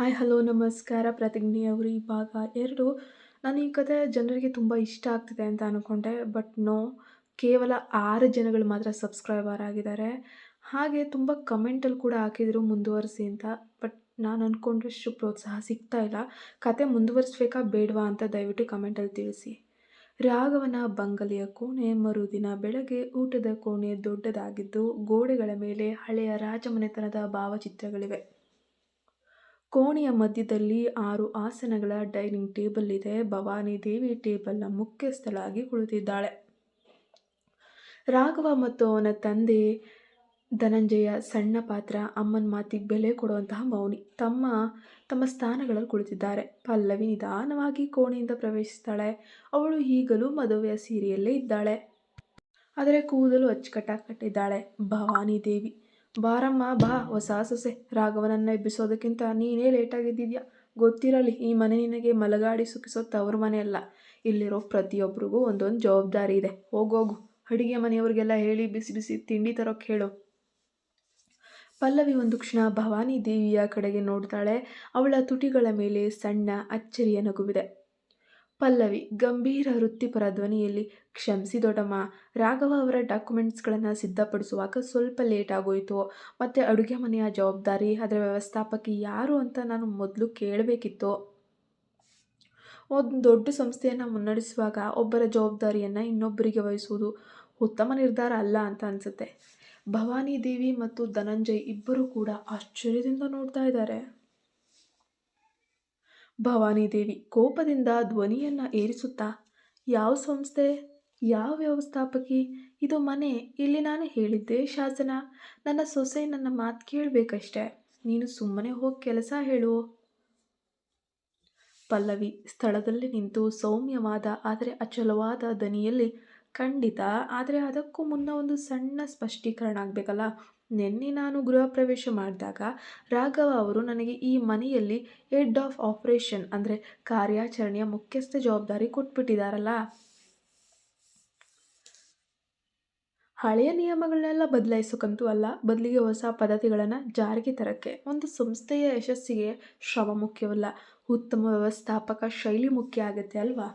Hi, hello, ನಮಸ್ಕಾರ. ಪ್ರತಿಜ್ಞೆ ಅವರು ಭಾಗ ಎರಡು. ನಾನು ಈ ಕತೆ ಜನರಿಗೆ ತುಂಬ ಇಷ್ಟ ಆಗ್ತಿದೆ ಅಂತ ಅಂದ್ಕೊಂಡೆ ಬಟ್ ನೋ, ಕೇವಲ ಆರು ಜನಗಳು ಮಾತ್ರ ಸಬ್ಸ್ಕ್ರೈಬರ್ ಆಗಿದ್ದಾರೆ. ಹಾಗೆ ತುಂಬ ಕಮೆಂಟಲ್ಲಿ ಕೂಡ ಹಾಕಿದರು ಮುಂದುವರಿಸಿ ಅಂತ, ಬಟ್ ನಾನು ಅಂದ್ಕೊಂಡಷ್ಟು ಪ್ರೋತ್ಸಾಹ ಸಿಗ್ತಾ ಇಲ್ಲ. ಕತೆ ಮುಂದುವರಿಸ್ಬೇಕಾ ಬೇಡವಾ ಅಂತ ದಯವಿಟ್ಟು ಕಮೆಂಟಲ್ಲಿ ತಿಳಿಸಿ. ರಾಘವನ ಬಂಗಲೆಯ ಕೋಣೆ ಮರುದಿನ ಬೆಳಗ್ಗೆ ಊಟದ ಕೋಣೆ ದೊಡ್ಡದಾಗಿದ್ದು ಗೋಡೆಗಳ ಮೇಲೆ ಹಳೆಯ ರಾಜಮನೆತನದ ಭಾವಚಿತ್ರಗಳಿವೆ. ಕೋಣೆಯ ಮಧ್ಯದಲ್ಲಿ ಆರು ಆಸನಗಳ ಡೈನಿಂಗ್ ಟೇಬಲ್ ಇದೆ. ಭವಾನಿ ದೇವಿ ಟೇಬಲ್ನ ಮುಖ್ಯಸ್ಥಳಾಗಿ ಕುಳಿತಿದ್ದಾಳೆ. ರಾಘವ ಮತ್ತು ಅವನ ತಂದೆ ಧನಂಜಯ ಸಣ್ಣ ಪಾತ್ರ, ಅಮ್ಮನ ಮಾತಿಗೆ ಬೆಲೆ ಕೊಡುವಂತಹ ಮೌನಿ. ತಮ್ಮ ತಮ್ಮ ಸ್ಥಾನಗಳಲ್ಲಿ ಕುಳಿತಿದ್ದಾರೆ. ಪಲ್ಲವಿ ನಿಧಾನವಾಗಿ ಕೋಣೆಯಿಂದ ಪ್ರವೇಶಿಸ್ತಾಳೆ. ಅವಳು ಈಗಲೂ ಮದುವೆಯ ಸೀರೆಯಲ್ಲೇ ಇದ್ದಾಳೆ. ಆದರೆ ಕೂದಲು ಅಚ್ಚುಕಟ್ಟಾಗಿ ಕಟ್ಟಿದ್ದಾಳೆ ಭವಾನಿ ದೇವಿ. ಬಾರಮ್ಮ, ಬಾ, ಹೊಸ ಸೊಸೆ. ರಾಘವನನ್ನ ಎಬ್ಬಿಸೋದಕ್ಕಿಂತ ನೀನೇ ಲೇಟಾಗಿದ್ದೀಯಾ? ಗೊತ್ತಿರಲಿ, ಈ ಮನೆ ನಿನಗೆ ಮಲಗಾಡಿ ಸುಖಿಸೋ ತವರು ಮನೆ ಅಲ್ಲ. ಇಲ್ಲಿರೋ ಪ್ರತಿಯೊಬ್ಬರಿಗೂ ಒಂದೊಂದು ಜವಾಬ್ದಾರಿ ಇದೆ. ಹೋಗೋಗು ಅಡುಗೆ ಮನೆಯವ್ರಿಗೆಲ್ಲ ಹೇಳಿ ಬಿಸಿ ಬಿಸಿ ತಿಂಡಿ ತರೋಕ್ಕೆ ಹೇಳು. ಪಲ್ಲವಿ ಒಂದು ಕ್ಷಣ ಭವಾನಿ ದೇವಿಯ ಕಡೆಗೆ ನೋಡ್ತಾಳೆ. ಅವಳ ತುಟಿಗಳ ಮೇಲೆ ಸಣ್ಣ ಅಚ್ಚರಿಯ ನಗುವಿದೆ. ಪಲ್ಲವಿ ಗಂಭೀರ ವೃತ್ತಿಪರ ಧ್ವನಿಯಲ್ಲಿ ಕ್ಷಮಿಸಿ ದೊಡ್ಡಮ್ಮ. ರಾಘವ ಅವರ ಡಾಕ್ಯುಮೆಂಟ್ಸ್ಗಳನ್ನು ಸಿದ್ಧಪಡಿಸುವಾಗ ಸ್ವಲ್ಪ ಲೇಟ್ ಆಗೋಯಿತು. ಮತ್ತು ಅಡುಗೆ ಮನೆಯ ಜವಾಬ್ದಾರಿ, ಅದರ ವ್ಯವಸ್ಥಾಪಕಿ ಯಾರು ಅಂತ ನಾನು ಮೊದಲು ಕೇಳಬೇಕಿತ್ತು. ಒಂದು ದೊಡ್ಡ ಸಂಸ್ಥೆಯನ್ನು ಮುನ್ನಡೆಸುವಾಗ ಒಬ್ಬರ ಜವಾಬ್ದಾರಿಯನ್ನು ಇನ್ನೊಬ್ಬರಿಗೆ ವಹಿಸುವುದು ಉತ್ತಮ ನಿರ್ಧಾರ ಅಲ್ಲ ಅಂತ ಅನಿಸುತ್ತೆ. ಭವಾನಿ ದೇವಿ ಮತ್ತು ಧನಂಜಯ್ ಇಬ್ಬರು ಕೂಡ ಆಶ್ಚರ್ಯದಿಂದ ನೋಡ್ತಾ ಇದ್ದಾರೆ. ಭವಾನಿದೇವಿ ಕೋಪದಿಂದ ಧ್ವನಿಯನ್ನು ಏರಿಸುತ್ತಾ, ಯಾವ ಸಂಸ್ಥೆ? ಯಾವ ವ್ಯವಸ್ಥಾಪಕಿ? ಇದು ಮನೆ. ಇಲ್ಲಿ ನಾನು ಹೇಳಿದ್ದೆ ಶಾಸನ. ನನ್ನ ಸೊಸೆ ನನ್ನ ಮಾತು ಕೇಳಬೇಕಷ್ಟೆ. ನೀನು ಸುಮ್ಮನೆ ಹೋಗಿ ಕೆಲಸ ಹೇಳು. ಪಲ್ಲವಿ ಸ್ಥಳದಲ್ಲಿ ನಿಂತು ಸೌಮ್ಯವಾದ, ಆದರೆ ಅಚಲವಾದ ದನಿಯಲ್ಲಿ ಖಂಡಿತ. ಆದರೆ ಅದಕ್ಕೂ ಮುನ್ನ ಒಂದು ಸಣ್ಣ ಸ್ಪಷ್ಟೀಕರಣ ಆಗಬೇಕಲ್ಲ? ನಿನ್ನೆ ನಾನು ಗೃಹ ಪ್ರವೇಶ ಮಾಡಿದಾಗ ರಾಘವ ಅವರು ನನಗೆ ಈ ಮನೆಯಲ್ಲಿ ಹೆಡ್ ಆಫ್ ಆಪರೇಷನ್ ಅಂದರೆ ಕಾರ್ಯಾಚರಣೆಯ ಮುಖ್ಯಸ್ಥ ಜವಾಬ್ದಾರಿ ಕೊಟ್ಬಿಟ್ಟಿದ್ದಾರಲ್ಲ ಹಳೆಯ ನಿಯಮಗಳನ್ನೆಲ್ಲ ಬದಲಾಯಿಸೋಕಂತೂ ಅಲ್ಲ, ಬದಲಿಗೆ ಹೊಸ ಪದ್ಧತಿಗಳನ್ನು ಜಾರಿಗೆ ತರಕ್ಕೆ ಒಂದು ಸಂಸ್ಥೆಯ ಯಶಸ್ಸಿಗೆ ಶ್ರಮ ಮುಖ್ಯವಲ್ಲ, ಉತ್ತಮ ವ್ಯವಸ್ಥಾಪಕ ಶೈಲಿ ಮುಖ್ಯ ಆಗುತ್ತೆ ಅಲ್ವಾ?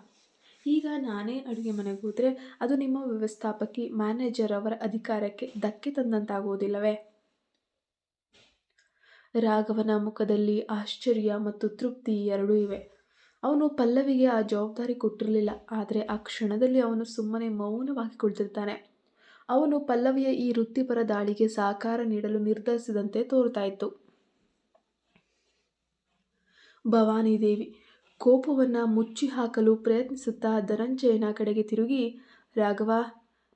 ಈಗ ನಾನೇ ಅಡುಗೆ ಮನೆಗೆ ಹೋದರೆ ಅದು ನಿಮ್ಮ ವ್ಯವಸ್ಥಾಪಕಿ ಮ್ಯಾನೇಜರ್ ಅವರ ಅಧಿಕಾರಕ್ಕೆ ಧಕ್ಕೆ ತಂದಂತಾಗುವುದಿಲ್ಲವೇ? ರಾಘವನ ಮುಖದಲ್ಲಿ ಆಶ್ಚರ್ಯ ಮತ್ತು ತೃಪ್ತಿ ಎರಡೂ ಇವೆ. ಅವನು ಪಲ್ಲವಿಗೆ ಆ ಜವಾಬ್ದಾರಿ ಕೊಟ್ಟಿರಲಿಲ್ಲ, ಆದರೆ ಆ ಕ್ಷಣದಲ್ಲಿ ಅವನು ಸುಮ್ಮನೆ ಮೌನವಾಗಿ ಕುಳಿತಿರ್ತಾನೆ. ಅವನು ಪಲ್ಲವಿಯ ಈ ವೃತ್ತಿಪರ ದಾಳಿಗೆ ಸಹಕಾರ ನೀಡಲು ನಿರ್ಧರಿಸಿದಂತೆ ತೋರ್ತಾ ಇತ್ತು ಭವಾನಿ ದೇವಿ ಕೋಪವನ್ನು ಮುಚ್ಚಿ ಹಾಕಲು ಪ್ರಯತ್ನಿಸುತ್ತಾ ಧನಂಜಯನ ಕಡೆಗೆ ತಿರುಗಿ, ರಾಘವ,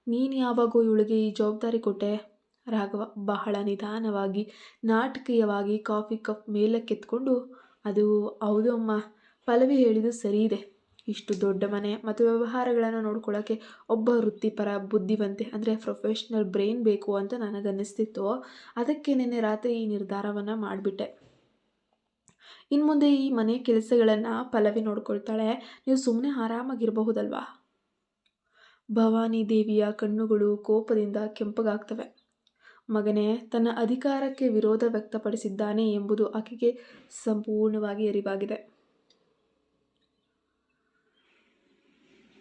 ನೀನು ಯಾವಾಗೋ ಇವಳಿಗೆ ಈ ಜವಾಬ್ದಾರಿ ಕೊಟ್ಟೆ? ರಾಘವ ಬಹಳ ನಿಧಾನವಾಗಿ, ನಾಟಕೀಯವಾಗಿ ಕಾಫಿ ಕಪ್ ಮೇಲಕ್ಕೆತ್ಕೊಂಡು, ಅದು ಹೌದು ಅಮ್ಮ, ಪಲ್ಲವಿ ಹೇಳಿದ್ದು ಸರಿ ಇದೆ ಇಷ್ಟು ದೊಡ್ಡ ಮನೆ ಮತ್ತು ವ್ಯವಹಾರಗಳನ್ನು ನೋಡ್ಕೊಳ್ಳೋಕ್ಕೆ ಒಬ್ಬ ವೃತ್ತಿಪರ, ಬುದ್ಧಿವಂತೆ, ಅಂದರೆ ಪ್ರೊಫೆಷ್ನಲ್ ಬ್ರೈನ್ ಬೇಕು ಅಂತ ನನಗನ್ನಿಸ್ತಿತ್ತು. ಅದಕ್ಕೆ ನಿನ್ನೆ ರಾತ್ರಿ ಈ ನಿರ್ಧಾರವನ್ನು ಮಾಡಿಬಿಟ್ಟೆ. ಇನ್ನು ಮುಂದೆ ಈ ಮನೆ ಕೆಲಸಗಳನ್ನು ಪಲ್ಲವಿ ನೋಡ್ಕೊಳ್ತಾಳೆ. ನೀವು ಸುಮ್ಮನೆ ಆರಾಮಾಗಿರಬಹುದಲ್ವಾ? ಭವಾನಿ ದೇವಿಯ ಕಣ್ಣುಗಳು ಕೋಪದಿಂದ ಕೆಂಪಗಾಗ್ತವೆ. ಮಗನೇ, ತನ್ನ ಅಧಿಕಾರಕ್ಕೆ ವಿರೋಧ ವ್ಯಕ್ತಪಡಿಸಿದ್ದಾನೆ ಎಂಬುದು ಆಕೆಗೆ ಸಂಪೂರ್ಣವಾಗಿ ಅರಿವಾಗಿದೆ.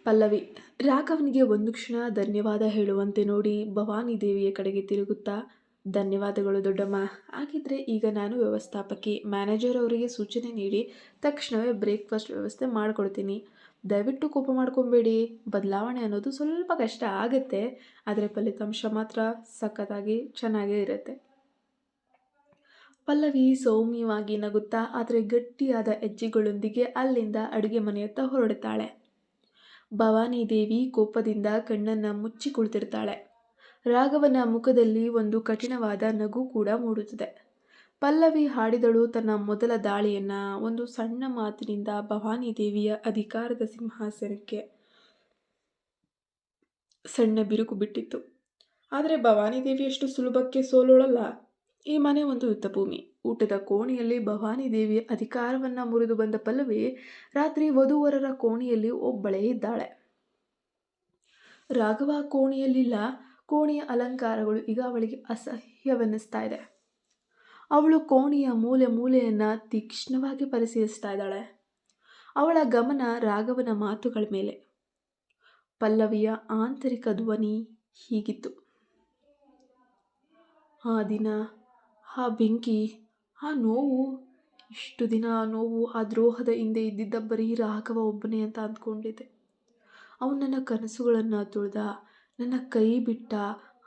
ಪಲ್ಲವಿ, ರಾಘವನಿಗೆ ಒಂದು ಕ್ಷಣ ಧನ್ಯವಾದ ಹೇಳುವಂತೆ ನೋಡಿ ಭವಾನಿ ದೇವಿಯ ಕಡೆಗೆ ತಿರುಗುತ್ತಾ ಧನ್ಯವಾದಗಳು ದೊಡ್ಡಮ್ಮ. ಹಾಗಿದ್ರೆ ಈಗ ನಾನು ವ್ಯವಸ್ಥಾಪಕಿ ಮ್ಯಾನೇಜರ್ ಅವರಿಗೆ ಸೂಚನೆ ನೀಡಿ ತಕ್ಷಣವೇ ಬ್ರೇಕ್ಫಾಸ್ಟ್ ವ್ಯವಸ್ಥೆ ಮಾಡಿಕೊಡ್ತೀನಿ. ದಯವಿಟ್ಟು ಕೋಪ ಮಾಡ್ಕೊಬೇಡಿ. ಬದಲಾವಣೆ ಅನ್ನೋದು ಸ್ವಲ್ಪ ಕಷ್ಟ ಆಗುತ್ತೆ, ಆದರೆ ಫಲಿತಾಂಶ ಮಾತ್ರ ಸಖತ್ತಾಗಿ ಚೆನ್ನಾಗೇ ಇರುತ್ತೆ. ಪಲ್ಲವಿ ಸೌಮ್ಯವಾಗಿ ನಗುತ್ತಾ, ಆದರೆ ಗಟ್ಟಿಯಾದ ಹೆಜ್ಜೆಗಳೊಂದಿಗೆ ಅಲ್ಲಿಂದ ಅಡುಗೆ ಮನೆಯತ್ತ ಹೊರಡುತ್ತಾಳೆ. ಭವಾನಿ ದೇವಿ ಕೋಪದಿಂದ ಕಣ್ಣನ್ನು ಮುಚ್ಚಿ ಕುಳಿತಿರ್ತಾಳೆ ರಾಘವನ ಮುಖದಲ್ಲಿ ಒಂದು ಕಠಿಣವಾದ ನಗು ಕೂಡ ಮೂಡುತ್ತದೆ. ಪಲ್ಲವಿ ಹಾಡಿದಳು ತನ್ನ ಮೊದಲ ದಾಳಿಯನ್ನ ಒಂದು ಸಣ್ಣ ಮಾತಿನಿಂದ ಭವಾನಿ ದೇವಿಯ ಅಧಿಕಾರದ ಸಿಂಹಾಸನಕ್ಕೆ ಸಣ್ಣ ಬಿರುಕು ಬಿಟ್ಟಿತ್ತು. ಆದರೆ ಭವಾನಿ ದೇವಿಯಷ್ಟು ಸುಲಭಕ್ಕೆ ಸೋಲೋಳಲ್ಲ. ಈ ಮನೆ ಒಂದು ಯುದ್ಧಭೂಮಿ. ಊಟದ ಕೋಣೆಯಲ್ಲಿ ಭವಾನಿ ದೇವಿಯ ಅಧಿಕಾರವನ್ನು ಮುರಿದು ಬಂದ ಪಲ್ಲವಿ ರಾತ್ರಿ ವಧುವರರ ಕೋಣೆಯಲ್ಲಿ ಒಬ್ಬಳೇ ಇದ್ದಾಳೆ. ರಾಘವ ಕೋಣೆಯಲ್ಲಿಲ್ಲ. ಕೋಣೆಯ ಅಲಂಕಾರಗಳು ಈಗ ಅವಳಿಗೆ ಅಸಹ್ಯವೆನ್ನಿಸ್ತಾ ಇದೆ. ಅವಳು ಕೋಣೆಯ ಮೂಲೆ ಮೂಲೆಯನ್ನು ತೀಕ್ಷ್ಣವಾಗಿ ಪರಿಶೀಲಿಸ್ತಾ ಇದ್ದಾಳೆ. ಅವಳ ಗಮನ ರಾಘವನ ಮಾತುಗಳ ಮೇಲೆ. ಪಲ್ಲವಿಯ ಆಂತರಿಕ ಧ್ವನಿ ಹೀಗಿತ್ತು. ಆ ದಿನ, ಆ ಬೆಂಕಿ, ಆ ನೋವು, ಇಷ್ಟು ದಿನ ಆ ನೋವು, ಆ ದ್ರೋಹದ ಹಿಂದೆ ಇದ್ದಿದ್ದ ಬರೀ ರಾಘವ ಒಬ್ಬನೇ ಅಂತ ಅಂದ್ಕೊಂಡಿದ್ದೆ. ಅವನನ್ನು ನನ್ನ ಕನಸುಗಳನ್ನು ತುಳಿದ ನನ್ನ ಕೈ ಬಿಟ್ಟ,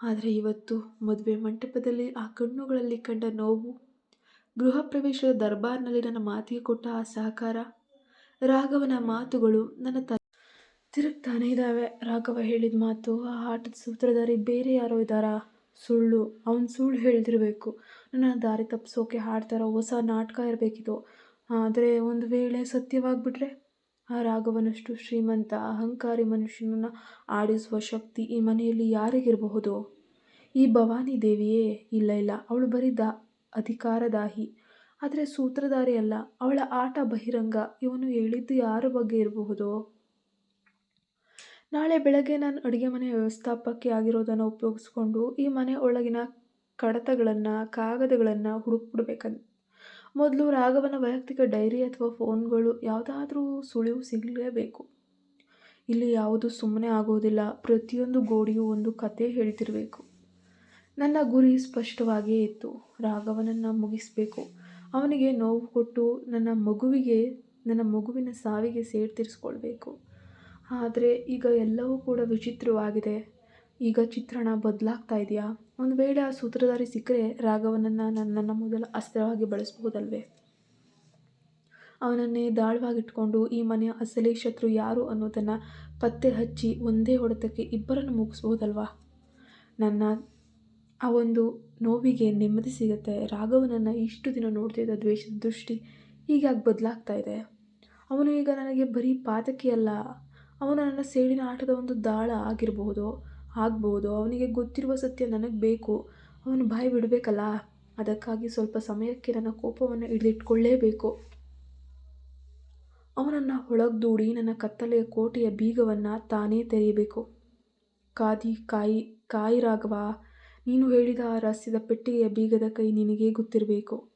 ಆದರೆ ಇವತ್ತು ಮದುವೆ ಮಂಟಪದಲ್ಲಿ ಆ ಕಣ್ಣುಗಳಲ್ಲಿ ಕಂಡ ನೋವು. ಗೃಹ ಪ್ರವೇಶದ ದರ್ಬಾರ್ನಲ್ಲಿ ನನ್ನ ಮಾತಿಗೆ ಕೊಟ್ಟ ಆ ಸಹಕಾರ. ರಾಘವನ ಮಾತುಗಳು ನನ್ನ ತ, ತಿರುಗ್ತಾನೆ ಇದ್ದಾವೆ ರಾಘವ ಹೇಳಿದ ಮಾತು, ಆ ಆಟದ ಸೂತ್ರಧಾರಿ ಬೇರೆ ಯಾರೋ ಇದ್ದಾರಾ? ಸುಳ್ಳು. ಅವನು ಸುಳ್ಳು ಹೇಳ್ತಿರ್ಬೇಕು. ನನ್ನ ದಾರಿ ತಪ್ಪಿಸೋಕೆ ಹಾಡ್ತಾರೋ ಹೊಸ ನಾಟಕ ಇರಬೇಕಿತ್ತು. ಆದರೆ ಒಂದು ವೇಳೆ ಸತ್ಯವಾಗಿಬಿಟ್ರೆ ಆ ರಾಗವನ್ನಷ್ಟು ಶ್ರೀಮಂತ, ಅಹಂಕಾರಿ ಮನುಷ್ಯನನ್ನು ಆಡಿಸುವ ಶಕ್ತಿ ಈ ಮನೆಯಲ್ಲಿ ಯಾರಿಗಿರಬಹುದು? ಈ ಭವಾನಿ ದೇವಿಯೇ, ಇಲ್ಲ ಇಲ್ಲ, ಅವಳು ಬರೀ ದಾ ಅಧಿಕಾರದಾಹಿ. ಆದರೆ ಸೂತ್ರಧಾರಿ ಅಲ್ಲ, ಅವಳ ಆಟ ಬಹಿರಂಗ, ಇವನು ಹೇಳಿದ್ದು ಯಾರ ಬಗ್ಗೆ ಇರಬಹುದು? ನಾಳೆ ಬೆಳಗ್ಗೆ ನಾನು ಅಡುಗೆ ಮನೆ ವ್ಯವಸ್ಥಾಪಕಿ ಆಗಿರೋದನ್ನು ಉಪಯೋಗಿಸ್ಕೊಂಡು ಈ ಮನೆ ಒಳಗಿನ ಕಡತಗಳನ್ನು, ಕಾಗದಗಳನ್ನು ಹುಡುಕ್ಬಿಡ್ಬೇಕಂತ ಮೊದಲು ರಾಘವನ ವೈಯಕ್ತಿಕ ಡೈರಿ ಅಥವಾ ಫೋನ್ಗಳು ಯಾವುದಾದ್ರೂ ಸುಳಿವು ಸಿಗಲೇಬೇಕು. ಇಲ್ಲಿ ಯಾವುದು ಸುಮ್ಮನೆ ಆಗೋದಿಲ್ಲ, ಪ್ರತಿಯೊಂದು ಗೋಡಿಯೂ ಒಂದು ಕತೆ ಹೇಳ್ತಿರಬೇಕು. ನನ್ನ ಗುರಿ ಸ್ಪಷ್ಟವಾಗಿಯೇ ಇತ್ತು, ರಾಘವನನ್ನು ಮುಗಿಸಬೇಕು. ಅವನಿಗೆ ನೋವು ಕೊಟ್ಟು ನನ್ನ ಮಗುವಿಗೆ, ನನ್ನ ಮಗುವಿನ ಸಾವಿಗೆ ಸೇರ್ತಿರಿಸ್ಕೊಳ್ಬೇಕು. ಆದರೆ ಈಗ ಎಲ್ಲವೂ ಕೂಡ ವಿಚಿತ್ರವಾಗಿದೆ. ಈಗ ಚಿತ್ರಣ ಬದಲಾಗ್ತಾ ಇದೆಯಾ? ಒಂದು ವೇಳೆ ಆ ಸೂತ್ರಧಾರಿ ಸಿಕ್ಕರೆ ರಾಘವನನ್ನು ನನ್ನನ್ನು ಮೊದಲ ಅಸ್ತ್ರವಾಗಿ ಬಳಸಬಹುದಲ್ವೇ? ಅವನನ್ನೇ ದಾಳವಾಗಿಟ್ಕೊಂಡು ಈ ಮನೆಯ ಅಸಲಿ ಶತ್ರು ಯಾರು ಅನ್ನೋದನ್ನು ಪತ್ತೆ ಹಚ್ಚಿ ಒಂದೇ ಹೊಡೆತಕ್ಕೆ ಇಬ್ಬರನ್ನು ಮುಗಿಸ್ಬೋದಲ್ವಾ ನನ್ನ ಆ ಒಂದು ನೋವಿಗೆ ನೆಮ್ಮದಿ ಸಿಗುತ್ತೆ. ರಾಘವನನ್ನು ಇಷ್ಟು ದಿನ ನೋಡ್ತಿದ್ದ ದ್ವೇಷದ ದೃಷ್ಟಿ ಹೀಗಾಗಿ ಬದಲಾಗ್ತಾ ಇದೆ. ಅವನು ಈಗ ನನಗೆ ಬರೀ ಪಾತಕಿಯಲ್ಲ. ಅವನು ನನ್ನ ಸೇಡಿನ ಆಟದ ಒಂದು ದಾಳ ಆಗಿರಬಹುದು. ಆಗ್ಬೋದು, ಅವನಿಗೆ ಗೊತ್ತಿರುವ ಸತ್ಯ ನನಗೆ ಬೇಕು. ಅವನು ಬಾಯಿ ಬಿಡಬೇಕಲ್ಲ? ಅದಕ್ಕಾಗಿ ಸ್ವಲ್ಪ ಸಮಯಕ್ಕೆ ನನ್ನ ಕೋಪವನ್ನು ಹಿಡಿದಿಟ್ಕೊಳ್ಳೇಬೇಕು. ಅವನನ್ನು ಹೊಳಗ್ದೂಡಿ ನನ್ನ ಕತ್ತಲೆಯ ಕೋಟೆಯ ಬೀಗವನ್ನು ತಾನೇ ತೆರೆಯಬೇಕು. ಕಾದಿ, ಕಾಯಿ ಕಾಯಿ ರಾಘವ, ನೀನು ಹೇಳಿದ ಆ ರಹಸ್ಯದ ಪೆಟ್ಟಿಗೆಯ ಬೀಗದ ಕೈ ನಿನಗೇ ಗೊತ್ತಿರಬೇಕು.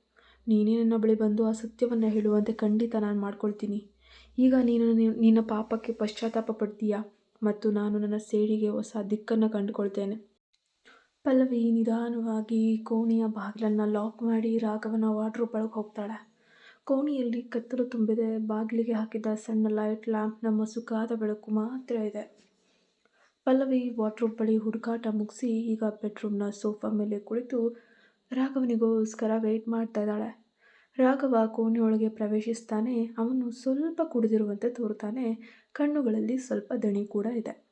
ನೀನೇ ನನ್ನ ಬಳಿ ಬಂದು ಆ ಸತ್ಯವನ್ನು ಹೇಳುವಂತೆ ಖಂಡಿತ ನಾನು ಮಾಡ್ಕೊಳ್ತೀನಿ. ಈಗ ನೀನು ನಿನ್ನ ಪಾಪಕ್ಕೆ ಪಶ್ಚಾತ್ತಾಪ ಪಡ್ತೀಯಾ? ಮತ್ತು ನಾನು ನನ್ನ ಸೇಡಿಗೆ ಹೊಸ ದಿಕ್ಕನ್ನು ಕಂಡುಕೊಳ್ತೇನೆ. ಪಲ್ಲವಿ, ನಿಧಾನವಾಗಿ ಕೋಣೆಯ ಬಾಗಿಲನ್ನು ಲಾಕ್ ಮಾಡಿ ರಾಘವನ ವಾರ್ಡ್ರೋಬ್ ಒಳಗೆ ಹೋಗ್ತಾಳೆ. ಕೋಣೆಯಲ್ಲಿ ಕತ್ತಲು ತುಂಬಿದೆ. ಬಾಗಿಲಿಗೆ ಹಾಕಿದ ಸಣ್ಣ ಲೈಟ್ ಲ್ಯಾಂಪ್ನ ಮಸುಕಾದ ಬೆಳಕು ಮಾತ್ರ ಇದೆ. ಪಲ್ಲವಿ ವಾಟ್ರೂಪ್ ಬಳಿ ಹುಡುಕಾಟ ಮುಗಿಸಿ ಈಗ ಬೆಡ್ರೂಮ್ನ ಸೋಫಾ ಮೇಲೆ ಕುಳಿತು ರಾಘವನಿಗೋಸ್ಕರ ವೆಯ್ಟ್ ಮಾಡ್ತಾ ಇದ್ದಾಳೆ. ರಾಘವ ಕೋಣೆಯೊಳಗೆ ಪ್ರವೇಶಿಸ್ತಾನೆ. ಅವನು ಸ್ವಲ್ಪ ಕುಡಿದಿರುವಂತೆ ತೋರ್ತಾನೆ ಕಣ್ಣುಗಳಲ್ಲಿ ಸ್ವಲ್ಪ ದಣಿ ಕೂಡ ಇದೆ.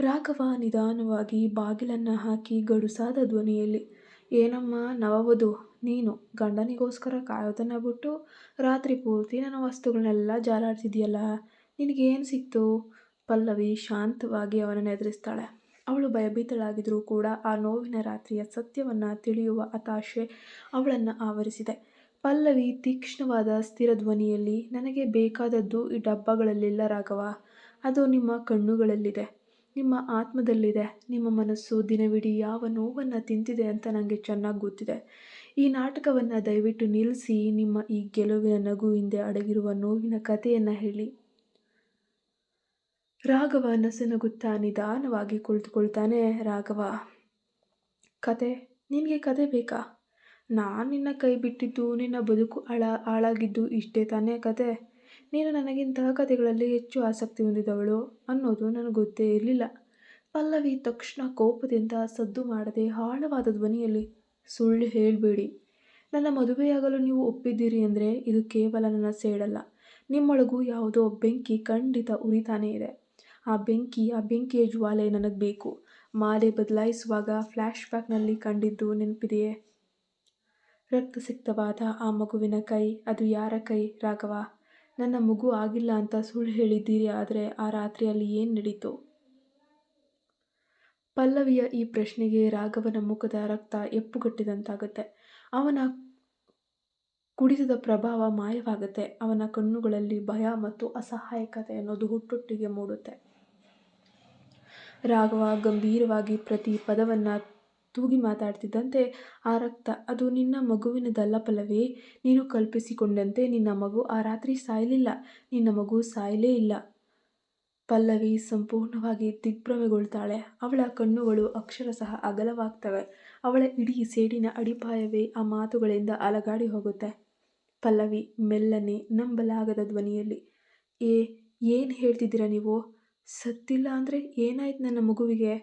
ರಾಘವ ನಿಧಾನವಾಗಿ ಬಾಗಿಲನ್ನು ಹಾಕಿ ಗಡುಸಾದ ಧ್ವನಿಯಲ್ಲಿ, ಏನಮ್ಮ, ನವವಧು, ನೀನು ಗಂಡನಿಗೋಸ್ಕರ ಕಾಯೋದನ್ನು ಬಿಟ್ಟು ರಾತ್ರಿ ಪೂರ್ತಿ ನನ್ನ ವಸ್ತುಗಳನ್ನೆಲ್ಲ ಜಾಲಾಡ್ತಿದೆಯಲ್ಲ ನಿನಗೇನು ಸಿಕ್ತು? ಪಲ್ಲವಿ ಶಾಂತವಾಗಿ ಅವನನ್ನು ಎದುರಿಸ್ತಾಳೆ. ಅವಳು ಭಯಭೀತಳಾಗಿದ್ದರೂ ಕೂಡ ಆ ನೋವಿನ ರಾತ್ರಿಯ ಸತ್ಯವನ್ನು ತಿಳಿಯುವ ಹತಾಶೆ ಅವಳನ್ನು ಆವರಿಸಿದೆ. ಪಲ್ಲವಿ ತೀಕ್ಷ್ಣವಾದ ಸ್ಥಿರ ಧ್ವನಿಯಲ್ಲಿ, ನನಗೆ ಬೇಕಾದದ್ದು ಈ ಡಬ್ಬಗಳಲ್ಲಿಲ್ಲ ರಾಘವ, ಅದು ನಿಮ್ಮ ಕಣ್ಣುಗಳಲ್ಲಿದೆ, ನಿಮ್ಮ ಆತ್ಮದಲ್ಲಿದೆ, ನಿಮ್ಮ ಮನಸ್ಸು ದಿನವಿಡೀ ಯಾವ ನೋವನ್ನು ತಿಂತಿದೆ ಅಂತ ನನಗೆ ಚೆನ್ನಾಗಿ ಗೊತ್ತಿದೆ. ಈ ನಾಟಕವನ್ನು ದಯವಿಟ್ಟು ನಿಲ್ಲಿಸಿ ನಿಮ್ಮ ಈ ಗೆಲುವಿನ ನಗು ಹಿಂದೆ ಅಡಗಿರುವ ನೋವಿನ ಕಥೆಯನ್ನು ಹೇಳಿ. ರಾಘವ ನಸುನಗುತ್ತಾ ನಿಧಾನವಾಗಿ ಕುಳಿತುಕೊಳ್ತಾನೆ. ರಾಘವ, ಕತೆ, ನಿನಗೆ ಕತೆ ಬೇಕಾ? ನಾನು ನಿನ್ನ ಕೈ ಬಿಟ್ಟಿದ್ದು, ನಿನ್ನ ಬದುಕು ಹಾಳ ಹಾಳಾಗಿದ್ದು ಇಷ್ಟೇ ತಾನೇ ಕತೆ. ನೀನು ನನಗಿಂತಹ ಕತೆಗಳಲ್ಲಿ ಹೆಚ್ಚು ಆಸಕ್ತಿ ಹೊಂದಿದವಳು ಅನ್ನೋದು ನನಗೆ ಗೊತ್ತೇ ಇರಲಿಲ್ಲ. ಪಲ್ಲವಿ ತಕ್ಷಣ ಕೋಪದಿಂದ ಸದ್ದು ಮಾಡದೆ ಆಳವಾದ ಧ್ವನಿಯಲ್ಲಿ, ಸುಳ್ಳು ಹೇಳಬೇಡಿ. ನನ್ನ ಮದುವೆಯಾಗಲು ನೀವು ಒಪ್ಪಿದ್ದೀರಿ ಅಂದರೆ ಇದು ಕೇವಲ ನನ್ನ ಸೇಡಲ್ಲ. ನಿಮ್ಮೊಳಗೂ ಯಾವುದೋ ಬೆಂಕಿ ಖಂಡಿತ ಉರಿತಾನೇ ಇದೆ. ಆ ಬೆಂಕಿ, ಆ ಬೆಂಕಿಯ ಜ್ವಾಲೆ ನನಗೆ ಬೇಕು. ಮಾಲೆ ಬದಲಾಯಿಸುವಾಗ ಫ್ಲ್ಯಾಶ್ ಬ್ಯಾಕ್ನಲ್ಲಿ ಕಂಡಿದ್ದು ನೆನಪಿದೆಯೇ? ರಕ್ತಸಿಕ್ತವಾದ ಆ ಮಗುವಿನ ಕೈ, ಅದು ಯಾರ ಕೈ, ರಾಘವ? ನನ್ನ ಮಗು ಆಗಿಲ್ಲ ಅಂತ ಸುಳ್ಳು ಹೇಳಿದ್ದೀರಿ, ಆದರೆ ಆ ರಾತ್ರಿಯಲ್ಲಿ ಏನು ನಡೀತು? ಪಲ್ಲವಿಯ ಈ ಪ್ರಶ್ನೆಗೆ ರಾಘವನ ಮುಖದ ರಕ್ತ ಎಪ್ಪುಗಟ್ಟಿದಂತಾಗುತ್ತೆ. ಅವನ ಕುಡಿತದ ಪ್ರಭಾವ ಮಾಯವಾಗುತ್ತೆ. ಅವನ ಕಣ್ಣುಗಳಲ್ಲಿ ಭಯ ಮತ್ತು ಅಸಹಾಯಕತೆ ಅನ್ನೋದು ಹುಟ್ಟೊಟ್ಟಿಗೆ ಮೂಡುತ್ತೆ. ರಾಘವ ಗಂಭೀರವಾಗಿ ಪ್ರತಿ ಪದವನ್ನು ತೂಗಿ ಮಾತಾಡ್ತಿದ್ದಂತೆ, ಆ ರಕ್ತ, ಅದು ನಿನ್ನ ಮಗುವಿನ ದಲ್ಲಪಲವೇ ನೀನು ಕಲ್ಪಿಸಿಕೊಂಡಂತೆ ನಿನ್ನ ಮಗು ಆ ರಾತ್ರಿ ಸಾಯಲಿಲ್ಲ. ನಿನ್ನ ಮಗು ಸಾಯಲೇ ಇಲ್ಲ. ಪಲ್ಲವಿ ಸಂಪೂರ್ಣವಾಗಿ ದಿಗ್ಭ್ರಮೆಗೊಳ್ತಾಳೆ. ಅವಳ ಕಣ್ಣುಗಳು ಅಕ್ಷರಶಃ ಅಗಲವಾಗ್ತವೆ. ಅವಳ ಇಡೀ ಸೇಡಿನ ಅಡಿಪಾಯವೇ ಆ ಮಾತುಗಳಿಂದ ಅಲಗಾಡಿ ಹೋಗುತ್ತೆ. ಪಲ್ಲವಿ ಮೆಲ್ಲನೆ ನಂಬಲಾಗದ ಧ್ವನಿಯಲ್ಲಿ, ಏ, ಏನು ಹೇಳ್ತಿದ್ದೀರಾ ನೀವು? ಸತ್ತಿಲ್ಲ ಅಂದರೆ ಏನಾಯ್ತು ನನ್ನ ಮಗುವಿಗೆ?